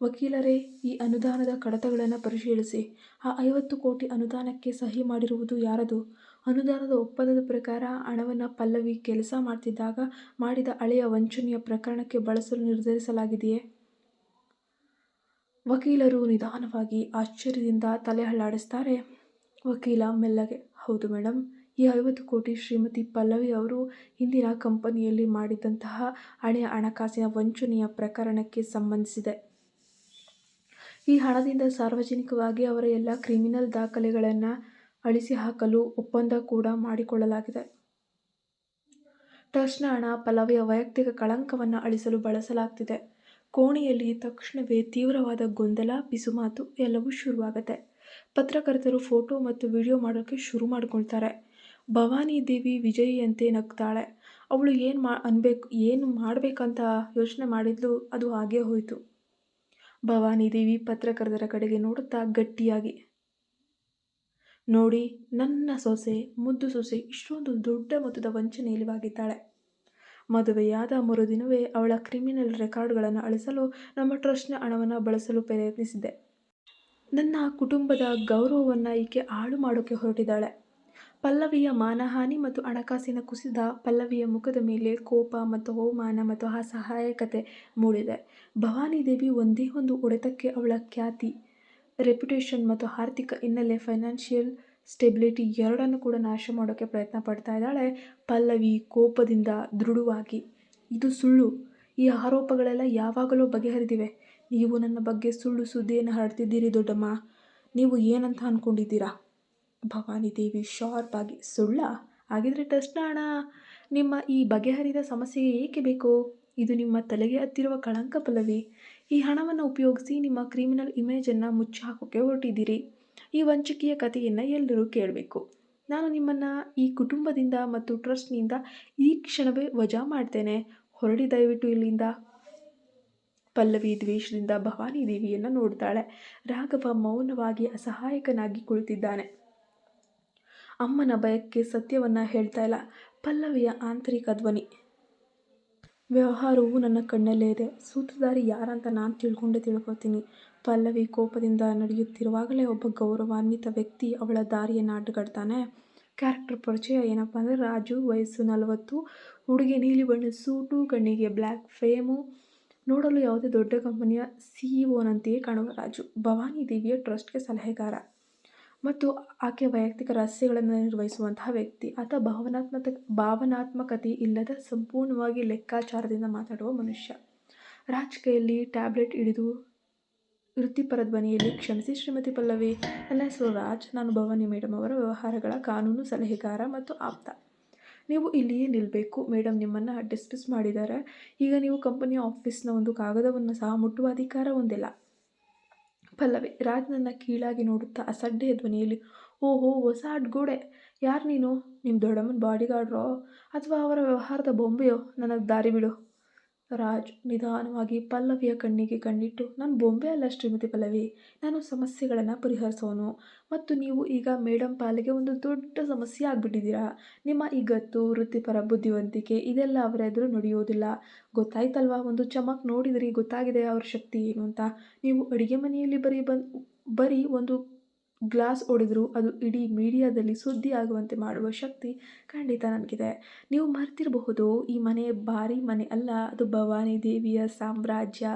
ವಕೀಲರೇ, ಈ ಅನುದಾನದ ಕಡತಗಳನ್ನು ಪರಿಶೀಲಿಸಿ. ಆ ಐವತ್ತು ಕೋಟಿ ಅನುದಾನಕ್ಕೆ ಸಹಿ ಮಾಡಿರುವುದು ಯಾರದು? ಅನುದಾನದ ಒಪ್ಪಂದದ ಪ್ರಕಾರ ಹಣವನ್ನು ಪಲ್ಲವಿ ಕೆಲಸ ಮಾಡ್ತಿದ್ದಾಗ ಮಾಡಿದ ಹಳೆಯ ವಂಚನೆಯ ಪ್ರಕರಣಕ್ಕೆ ಬಳಸಲು ನಿರ್ಧರಿಸಲಾಗಿದೆಯೇ? ವಕೀಲರು ನಿಧಾನವಾಗಿ ಆಶ್ಚರ್ಯದಿಂದ ತಲೆ ಹಳ್ಳಾಡಿಸ್ತಾರೆ ವಕೀಲ ಮೆಲ್ಲಗೆ, ಹೌದು ಮೇಡಮ್ ಈ ಐವತ್ತು ಕೋಟಿ ಶ್ರೀಮತಿ ಪಲ್ಲವಿ ಅವರು ಹಿಂದಿನ ಕಂಪನಿಯಲ್ಲಿ ಮಾಡಿದಂತಹ ಹಳೆಯ ಹಣಕಾಸಿನ ವಂಚನೆಯ ಪ್ರಕರಣಕ್ಕೆ ಸಂಬಂಧಿಸಿದೆ. ಈ ಹಣದಿಂದ ಸಾರ್ವಜನಿಕವಾಗಿ ಅವರ ಎಲ್ಲ ಕ್ರಿಮಿನಲ್ ದಾಖಲೆಗಳನ್ನು ಅಳಿಸಿ ಹಾಕಲು ಒಪ್ಪಂದ ಕೂಡ ಮಾಡಿಕೊಳ್ಳಲಾಗಿದೆ. ಟ್ರಸ್ಟ್ನ ಹಣ ಪಲ್ಲವಿಯ ವೈಯಕ್ತಿಕ ಕಳಂಕವನ್ನು ಅಳಿಸಲು ಬಳಸಲಾಗ್ತಿದೆ. ಕೋಣೆಯಲ್ಲಿ ತಕ್ಷಣವೇ ತೀವ್ರವಾದ ಗೊಂದಲ, ಬಿಸುಮಾತು ಎಲ್ಲವೂ ಶುರುವಾಗುತ್ತೆ. ಪತ್ರಕರ್ತರು ಫೋಟೋ ಮತ್ತು ವಿಡಿಯೋ ಮಾಡೋಕ್ಕೆ ಶುರು ಮಾಡ್ಕೊಳ್ತಾರೆ. ಭವಾನಿ ದೇವಿ ವಿಜಯಿಯಂತೆ ನಗ್ತಾಳೆ. ಅವಳು ಏನು ಮಾ, ಅನ್ಬೇಕು, ಏನು ಮಾಡಬೇಕಂತ ಯೋಚನೆ ಮಾಡಿದ್ಲು, ಅದು ಹಾಗೇ ಹೋಯಿತು. ಭವಾನಿ ದೇವಿ ಪತ್ರಕರ್ತರ ಕಡೆಗೆ ನೋಡುತ್ತಾ ಗಟ್ಟಿಯಾಗಿ, ನೋಡಿ, ನನ್ನ ಸೊಸೆ, ಮುದ್ದು ಸೊಸೆ ಇಷ್ಟೊಂದು ದೊಡ್ಡ ಮೊತ್ತದ ವಂಚನೆಯಲ್ಲಿ ಆಗಿದ್ದಾಳೆ ಮದುವೆಯಾದ ಮರುದಿನವೇ ಅವಳ ಕ್ರಿಮಿನಲ್ ರೆಕಾರ್ಡ್ಗಳನ್ನು ಅಳಿಸಲು ನಮ್ಮ ಟ್ರಸ್ಟ್ನ ಹಣವನ್ನು ಬಳಸಲು ಪ್ರಯತ್ನಿಸಿದೆ. ನನ್ನ ಕುಟುಂಬದ ಗೌರವವನ್ನು ಈಕೆ ಹಾಳು ಮಾಡೋಕ್ಕೆ ಹೊರಟಿದ್ದಾಳೆ. ಪಲ್ಲವಿಯ ಮಾನಹಾನಿ ಮತ್ತು ಹಣಕಾಸಿನ ಕುಸಿತ ಪಲ್ಲವಿಯ ಮುಖದ ಮೇಲೆ ಕೋಪ ಮತ್ತು ಅವಮಾನ ಮತ್ತು ಅಸಹಾಯಕತೆ ಮೂಡಿದೆ. ಭವಾನಿ ದೇವಿ ಒಂದೇ ಒಂದು ಒಡೆತಕ್ಕೆ ಅವಳ ಖ್ಯಾತಿ ರೆಪ್ಯುಟೇಷನ್ ಮತ್ತು ಆರ್ಥಿಕ ಹಿನ್ನೆಲೆ ಫೈನಾನ್ಷಿಯಲ್ ಸ್ಟೆಬಿಲಿಟಿ ಎರಡನ್ನು ಕೂಡ ನಾಶ ಮಾಡೋಕ್ಕೆ ಪ್ರಯತ್ನ ಪಡ್ತಾ ಇದ್ದಾಳೆ. ಪಲ್ಲವಿ ಕೋಪದಿಂದ ದೃಢವಾಗಿ, ಇದು ಸುಳ್ಳು. ಈ ಆರೋಪಗಳೆಲ್ಲ ಯಾವಾಗಲೂ ಬಗೆಹರಿದಿವೆ. ನೀವು ನನ್ನ ಬಗ್ಗೆ ಸುಳ್ಳು ಸುದ್ದಿಯನ್ನು ಹರಡ್ತಿದ್ದೀರಿ ದೊಡ್ಡಮ್ಮ. ನೀವು ಏನಂತ ಅಂದ್ಕೊಂಡಿದ್ದೀರಾ ಭವಾನಿ ದೇವಿ ಶಾರ್ಪ್ ಆಗಿ, ಸುಳ್ಳ? ಹಾಗಿದ್ರೆ ಟ್ರಸ್ಟ್ನ ಹಣ ನಿಮ್ಮ ಈ ಬಗೆಹರಿದ ಸಮಸ್ಯೆಗೆ ಏಕೆ ಬೇಕು? ಇದು ನಿಮ್ಮ ತಲೆಗೆ ಹತ್ತಿರುವ ಕಳಂಕ ಪಲ್ಲವಿ. ಈ ಹಣವನ್ನು ಉಪಯೋಗಿಸಿ ನಿಮ್ಮ ಕ್ರಿಮಿನಲ್ ಇಮೇಜನ್ನು ಮುಚ್ಚಿ ಹಾಕೋಕ್ಕೆ ಹೊರಟಿದ್ದೀರಿ. ಈ ವಂಚಕಿಯ ಕಥೆಯನ್ನು ಎಲ್ಲರೂ ಕೇಳಬೇಕು. ನಾನು ನಿಮ್ಮನ್ನು ಈ ಕುಟುಂಬದಿಂದ ಮತ್ತು ಟ್ರಸ್ಟ್ನಿಂದ ಈ ಕ್ಷಣವೇ ವಜಾ ಮಾಡ್ತೇನೆ. ಹೊರಡಿ ದಯವಿಟ್ಟು ಇಲ್ಲಿಂದ. ಪಲ್ಲವಿ ದ್ವೇಷದಿಂದ ಭವಾನಿ ದೇವಿಯನ್ನು ನೋಡ್ತಾಳೆ. ರಾಘವ ಮೌನವಾಗಿ ಅಸಹಾಯಕನಾಗಿ ಕುಳಿತಿದ್ದಾನೆ. ಅಮ್ಮನ ಭಯಕ್ಕೆ ಸತ್ಯವನ್ನ ಹೇಳ್ತಾ ಇಲ್ಲ. ಪಲ್ಲವಿಯ ಆಂತರಿಕ ಧ್ವನಿ. ವ್ಯವಹಾರವು ನನ್ನ ಕಣ್ಣಲ್ಲೇ ಇದೆ. ಸೂತ್ರಧಾರಿ ಯಾರಂತ ನಾನು ತಿಳ್ಕೊಂಡೇ ತಿಳ್ಕೊತೀನಿ. ಪಲ್ಲವಿ ಕೋಪದಿಂದ ನಡೆಯುತ್ತಿರುವಾಗಲೇ ಒಬ್ಬ ಗೌರವಾನ್ವಿತ ವ್ಯಕ್ತಿ ಅವಳ ದಾರಿಯನ್ನು ಅಡ್ಡಗಡ್ತಾನೆ ಕ್ಯಾರೆಕ್ಟರ್ ಪರಿಚಯ ಏನಪ್ಪ ಅಂದರೆ ರಾಜು, ವಯಸ್ಸು ನಲವತ್ತು ಹುಡುಗಿ ನೀಲಿ ಬಣ್ಣದ ಸೂಟು, ಕಣ್ಣಿಗೆ ಬ್ಲ್ಯಾಕ್ ಫ್ರೇಮು. ನೋಡಲು ಯಾವುದೇ ದೊಡ್ಡ ಕಂಪನಿಯ ಸಿ ಕಾಣುವ ರಾಜು. ಭವಾನಿ ದೇವಿಯ ಟ್ರಸ್ಟ್ಗೆ ಸಲಹೆಗಾರ. ಮತ್ತು ಆಕೆ ವೈಯಕ್ತಿಕ ರಹಸ್ಯಗಳನ್ನು ನಿರ್ವಹಿಸುವಂತಹ ವ್ಯಕ್ತಿ. ಆತ ಭಾವನಾತ್ಮಕ, ಭಾವನಾತ್ಮಕತೆ ಇಲ್ಲದ ಸಂಪೂರ್ಣವಾಗಿ ಲೆಕ್ಕಾಚಾರದಿಂದ ಮಾತಾಡುವ ಮನುಷ್ಯ. ರಾಜ್ ಕೈಯಲ್ಲಿ ಟ್ಯಾಬ್ಲೆಟ್ ಹಿಡಿದು ವೃತ್ತಿಪರ ಧ್ವನಿಯಲ್ಲಿ ಕ್ಷಮಿಸಿ, ಶ್ರೀಮತಿ ಪಲ್ಲವಿ. ನನ್ನ ಹೆಸರು ರಾಜ್. ನಾನು ಭವಾನಿ ಮೇಡಮ್ ಅವರ ವ್ಯವಹಾರಗಳ ಕಾನೂನು ಸಲಹೆಗಾರ ಮತ್ತು ಆಪ್ತ. ನೀವು ಇಲ್ಲಿಯೇ ನಿಲ್ಲಬೇಕು ಮೇಡಮ್ ನಿಮ್ಮನ್ನು ಡಿಸ್ಮಿಸ್ ಮಾಡಿದ್ದಾರೆ. ಈಗ ನೀವು ಕಂಪನಿಯ ಆಫೀಸ್ನ ಒಂದು ಕಾಗದವನ್ನು ಸಹ ಮುಟ್ಟುವ ಅಧಿಕಾರ ಹೊಂದಿಲ್ಲ. ಪಲ್ಲವಿ ರಾಜನನ್ನ ಕೀಳಾಗಿ ನೋಡುತ್ತಾ ಅಸಡ್ಡೆಯ ಧ್ವನಿಯಲ್ಲಿ, ಓಹೋ, ಹೊಸ ಅಡ್ಗೋಡೆ! ಯಾರು ನೀನು? ನಿಮ್ಮ ದೊಡ್ಡಮ್ಮನ ಬಾಡಿಗಾರ್ಡ್ರೋ ಅಥವಾ ಅವರ ವ್ಯವಹಾರದ ಬೊಂಬೆಯೋ? ನನಗೆ ದಾರಿ ಬಿಡು. ರಾಜ್ ನಿಧಾನವಾಗಿ ಪಲ್ಲವಿಯ ಕಣ್ಣಿಗೆ ಕಣ್ಣಿಟ್ಟು, ನಾನು ಬೊಂಬೆ ಅಲ್ಲ ಶ್ರೀಮತಿ ಪಲ್ಲವಿ. ನಾನು ಸಮಸ್ಯೆಗಳನ್ನು ಪರಿಹರಿಸೋನು. ಮತ್ತು ನೀವು ಈಗ ಮೇಡಮ್ ಪಾಲಿಗೆ ಒಂದು ದೊಡ್ಡ ಸಮಸ್ಯೆ ಆಗಿಬಿಟ್ಟಿದ್ದೀರಾ. ನಿಮ್ಮ ಈ ಗತ್ತು, ವೃತ್ತಿಪರ ಬುದ್ಧಿವಂತಿಕೆ ಇದೆಲ್ಲ ಅವರ ಎದುರು ನಡೆಯೋದಿಲ್ಲ. ಗೊತ್ತಾಯ್ತಲ್ವಾ? ಒಂದು ಚಮಕ್ ನೋಡಿದ್ರಿ ಗೊತ್ತಾಗಿದೆ ಅವ್ರ ಶಕ್ತಿ ಏನು ಅಂತ. ನೀವು ಅಡುಗೆ ಮನೆಯಲ್ಲಿ ಬರೀ ಬಂದು ಬರೀ ಒಂದು ಗ್ಲಾಸ್ ಹೊಡೆದರೂ ಅದು ಇಡೀ ಮೀಡಿಯಾದಲ್ಲಿ ಸುದ್ದಿ ಆಗುವಂತೆ ಮಾಡುವ ಶಕ್ತಿ ಖಂಡಿತ ನನಗಿದೆ ನೀವು ಮರ್ತಿರಬಹುದು, ಈ ಮನೆ ಭಾರಿ ಮನೆ ಅಲ್ಲ, ಅದು ಭವಾನಿ ದೇವಿಯ ಸಾಮ್ರಾಜ್ಯ.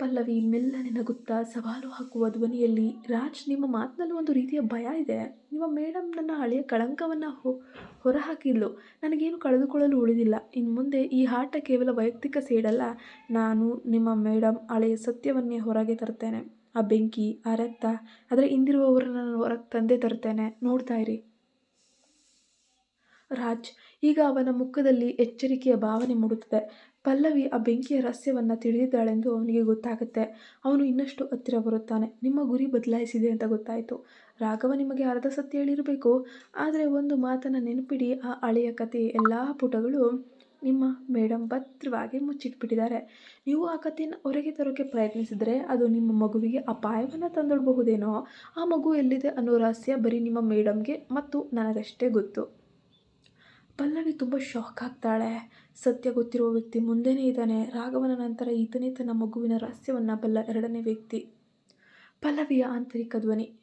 ಪಲ್ಲವಿ ಮೆಲ್ಲನೆ ನಗುತ್ತಾ ಸವಾಲು ಹಾಕುವ ಧ್ವನಿಯಲ್ಲಿ, ರಾಜ್ ನಿಮ್ಮ ಮಾತಿನಲ್ಲಿ ಒಂದು ರೀತಿಯ ಭಯ ಇದೆ. ನಿಮ್ಮ ಮೇಡಮ್ ನನ್ನ ಹಳೆಯ ಕಳಂಕವನ್ನು ಹೊ, ಹೊರಹಾಕಿದ್ಲು. ನನಗೇನು ಕಳೆದುಕೊಳ್ಳಲು ಉಳಿದಿಲ್ಲ. ಇನ್ನು ಮುಂದೆ ಈ ಆಟ ಕೇವಲ ವೈಯಕ್ತಿಕ ಸೇಡಲ್ಲ. ನಾನು ನಿಮ್ಮ ಮೇಡಮ್ ಹಳೆಯ ಸತ್ಯವನ್ನೇ ಹೊರಗೆ ತರ್ತೇನೆ ಆ ಬೆಂಕಿ, ಆ ರಕ್ತ. ಅದರ ಹಿಂದಿರುವವರನ್ನು ನಾನು ಹೊರಗೆ ತಂದೆ ತರ್ತೇನೆ ನೋಡ್ತಾ ಇರಿ. ರಾಜ್, ಈಗ ಅವನ ಮುಖದಲ್ಲಿ ಎಚ್ಚರಿಕೆಯ ಭಾವನೆ ಮೂಡುತ್ತದೆ. ಪಲ್ಲವಿ ಆ ಬೆಂಕಿಯ ರಹಸ್ಯವನ್ನು ತಿಳಿದಿದ್ದಾಳೆಂದು ಅವನಿಗೆ ಗೊತ್ತಾಗುತ್ತೆ. ಅವನು ಇನ್ನಷ್ಟು ಹತ್ತಿರ ಬರುತ್ತಾನೆ. ನಿಮ್ಮ ಗುರಿ ಬದಲಾಯಿಸಿದೆ ಅಂತ ಗೊತ್ತಾಯಿತು. ರಾಘವ ನಿಮಗೆ ಅರ್ಧ ಸತ್ಯ ಹೇಳಿರಬೇಕು. ಆದರೆ ಒಂದು ಮಾತನ್ನು ನೆನಪಿಡಿ. ಆ ಹಳೆಯ ಕಥೆ ಎಲ್ಲ ಪುಟಗಳು ನಿಮ್ಮ ಮೇಡಮ್ ಭದ್ರವಾಗಿ ಮುಚ್ಚಿಟ್ಬಿಟ್ಟಿದ್ದಾರೆ. ನೀವು ಆ ಕಥೆಯನ್ನು ಹೊರಗೆ ತರೋಕ್ಕೆ ಪ್ರಯತ್ನಿಸಿದರೆ ಅದು ನಿಮ್ಮ ಮಗುವಿಗೆ ಅಪಾಯವನ್ನು ತಂದಿಡಬಹುದೇನೋ? ಆ ಮಗು ಎಲ್ಲಿದೆ ಅನ್ನೋ ರಹಸ್ಯ ಬರೀ ನಿಮ್ಮ ಮೇಡಮ್ಗೆ ಮತ್ತು ನನಗಷ್ಟೇ ಗೊತ್ತು. ಪಲ್ಲವಿ ತುಂಬ ಶಾಕ್ ಆಗ್ತಾಳೆ. ಸತ್ಯ ಗೊತ್ತಿರುವ ವ್ಯಕ್ತಿ ಮುಂದೆನೇ ಇದ್ದಾನೆ. ರಾಘವನ ನಂತರ ಈತನೇ ತನ್ನ ಮಗುವಿನ ರಹಸ್ಯವನ್ನು ಬಲ್ಲ ಎರಡನೇ ವ್ಯಕ್ತಿ. ಪಲ್ಲವಿಯ ಆಂತರಿಕ ಧ್ವನಿ.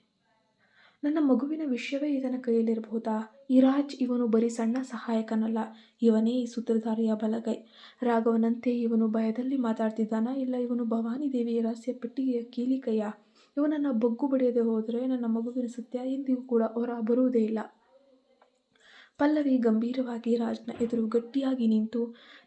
ನನ್ನ ಮಗುವಿನ ವಿಷಯವೇ ಈತನ ಕೈಯಲ್ಲಿರಬಹುದಾ? ಈ ರಾಜ್ ಇವನು ಬರೀ ಸಣ್ಣ ಸಹಾಯಕನಲ್ಲ, ಇವನೇ ಈ ಸೂತ್ರಧಾರಿಯ ಬಲಗೈ. ರಾಘವನಂತೆ ಇವನು ಭಯದಲ್ಲಿ ಮಾತಾಡ್ತಿದ್ದಾನ? ಇಲ್ಲ, ಇವನು ಭವಾನಿ ದೇವಿಯ ರಹಸ್ಯ ಪೆಟ್ಟಿಗೆಯ ಕೀಲಿಕೈಯ? ಇವನನ್ನು ಬಗ್ಗು ಬಡಿಯದೆ ಹೋದರೆ ನನ್ನ ಮಗುವಿನ ಸತ್ಯ ಎಂದಿಗೂ ಕೂಡ ಹೊರ ಬರುವುದೇ ಇಲ್ಲ. ಪಲ್ಲವಿ ಗಂಭೀರವಾಗಿ ರಾಜ್ನ ಎದುರು ಗಟ್ಟಿಯಾಗಿ ನಿಂತು,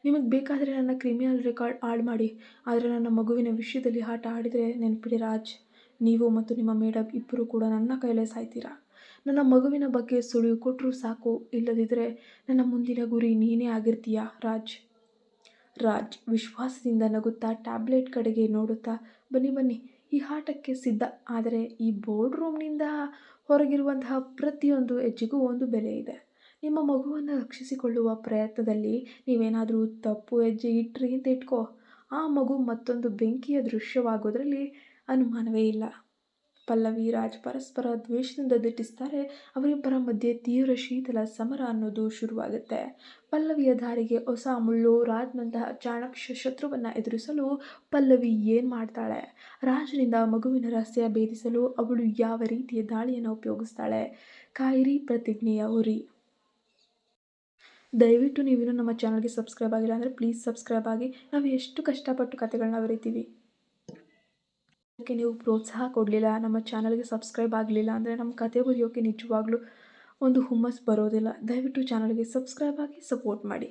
ನಿಮಗೆ ಬೇಕಾದರೆ ನನ್ನ ಕ್ರಿಮಿನಲ್ ರೆಕಾರ್ಡ್ ಹಾಳು ಮಾಡಿ, ಆದರೆ ನನ್ನ ಮಗುವಿನ ವಿಷಯದಲ್ಲಿ ಆಟ ಆಡಿದರೆ ನೆನಪಿಡಿ ರಾಜ್. ನೀವು ಮತ್ತು ನಿಮ್ಮ ಮೇಡಮ್ ಇಬ್ಬರು ಕೂಡ ನನ್ನ ಕೈಲೇ ಸಾಯ್ತೀರಾ? ನನ್ನ ಮಗುವಿನ ಬಗ್ಗೆ ಸುಳಿವು ಕೊಟ್ಟರು ಸಾಕು. ಇಲ್ಲದಿದ್ದರೆ ನನ್ನ ಮುಂದಿನ ಗುರಿ ನೀನೇ ಆಗಿರ್ತೀಯಾ, ರಾಜ್? ರಾಜ್ ವಿಶ್ವಾಸದಿಂದ ನಗುತ್ತಾ ಟ್ಯಾಬ್ಲೆಟ್ ಕಡೆಗೆ ನೋಡುತ್ತಾ, ಬನ್ನಿ ಬನ್ನಿ. ಈ ಆಟಕ್ಕೆ ಸಿದ್ಧ. ಆದರೆ ಈ ಬೋರ್ಡ್ ರೂಮ್ನಿಂದ ಹೊರಗಿರುವಂತಹ ಪ್ರತಿಯೊಂದು ಹೆಜ್ಜೆಗೂ ಒಂದು ಬೆಲೆ ಇದೆ. ನಿಮ್ಮ ಮಗುವನ್ನು ರಕ್ಷಿಸಿಕೊಳ್ಳುವ ಪ್ರಯತ್ನದಲ್ಲಿ ನೀವೇನಾದರೂ ತಪ್ಪು ಹೆಜ್ಜೆ ಇಟ್ರಿ ಅಂತ ಇಟ್ಕೋ. ಆ ಮಗು ಮತ್ತೊಂದು ಬೆಂಕಿಯ ದೃಶ್ಯವಾಗೋದ್ರಲ್ಲಿ ಅನುಮಾನವೇ ಇಲ್ಲ. ಪಲ್ಲವಿ ರಾಜ್ ಪರಸ್ಪರ ದ್ವೇಷದಿಂದ ದಿಟ್ಟಿಸ್ತಾರೆ. ಅವರಿಬ್ಬರ ಮಧ್ಯೆ ತೀವ್ರ ಶೀತಲ ಸಮರ ಅನ್ನೋದು ಶುರುವಾಗುತ್ತೆ. ಪಲ್ಲವಿಯ ದಾರಿಗೆ ಹೊಸ ಮುಳ್ಳು, ರಾಜ್ನಂತಹ ಚಾಣಕ್ಷ ಶತ್ರುವನ್ನು ಎದುರಿಸಲು ಪಲ್ಲವಿ ಏನು ಮಾಡ್ತಾಳೆ? ರಾಜನಿಂದ ಮಗುವಿನ ರಹಸ್ಯ ಭೇದಿಸಲು ಅವಳು ಯಾವ ರೀತಿಯ ದಾಳಿಯನ್ನು ಉಪಯೋಗಿಸ್ತಾಳೆ? ಕಾಯಿರಿ ಪ್ರತಿಜ್ಞೆಯ ಉರಿ. ದಯವಿಟ್ಟು ನೀವಿನ್ನೂ ನಮ್ಮ ಚಾನಲ್ಗೆ ಸಬ್ಸ್ಕ್ರೈಬ್ ಆಗಿಲ್ಲ ಅಂದರೆ ಪ್ಲೀಸ್ ಸಬ್ಸ್ಕ್ರೈಬ್ ಆಗಿ. ನಾವು ಎಷ್ಟು ಕಷ್ಟಪಟ್ಟು ಕತೆಗಳನ್ನ ಬರಿತೀವಿ. ಅದಕ್ಕೆ ನೀವು ಪ್ರೋತ್ಸಾಹ ಕೊಡಲಿಲ್ಲ, ನಮ್ಮ ಚಾನಲ್ಗೆ ಸಬ್ಸ್ಕ್ರೈಬ್ ಆಗಲಿಲ್ಲ ಅಂದರೆ ನಮ್ಮ ಕತೆ ಬರೆಯೋಕ್ಕೆ ನಿಜವಾಗ್ಲೂ ಒಂದು ಹುಮ್ಮಸ್ ಬರೋದಿಲ್ಲ. ದಯವಿಟ್ಟು ಚಾನಲ್ಗೆ ಸಬ್ಸ್ಕ್ರೈಬ್ ಆಗಿ ಸಪೋರ್ಟ್ ಮಾಡಿ.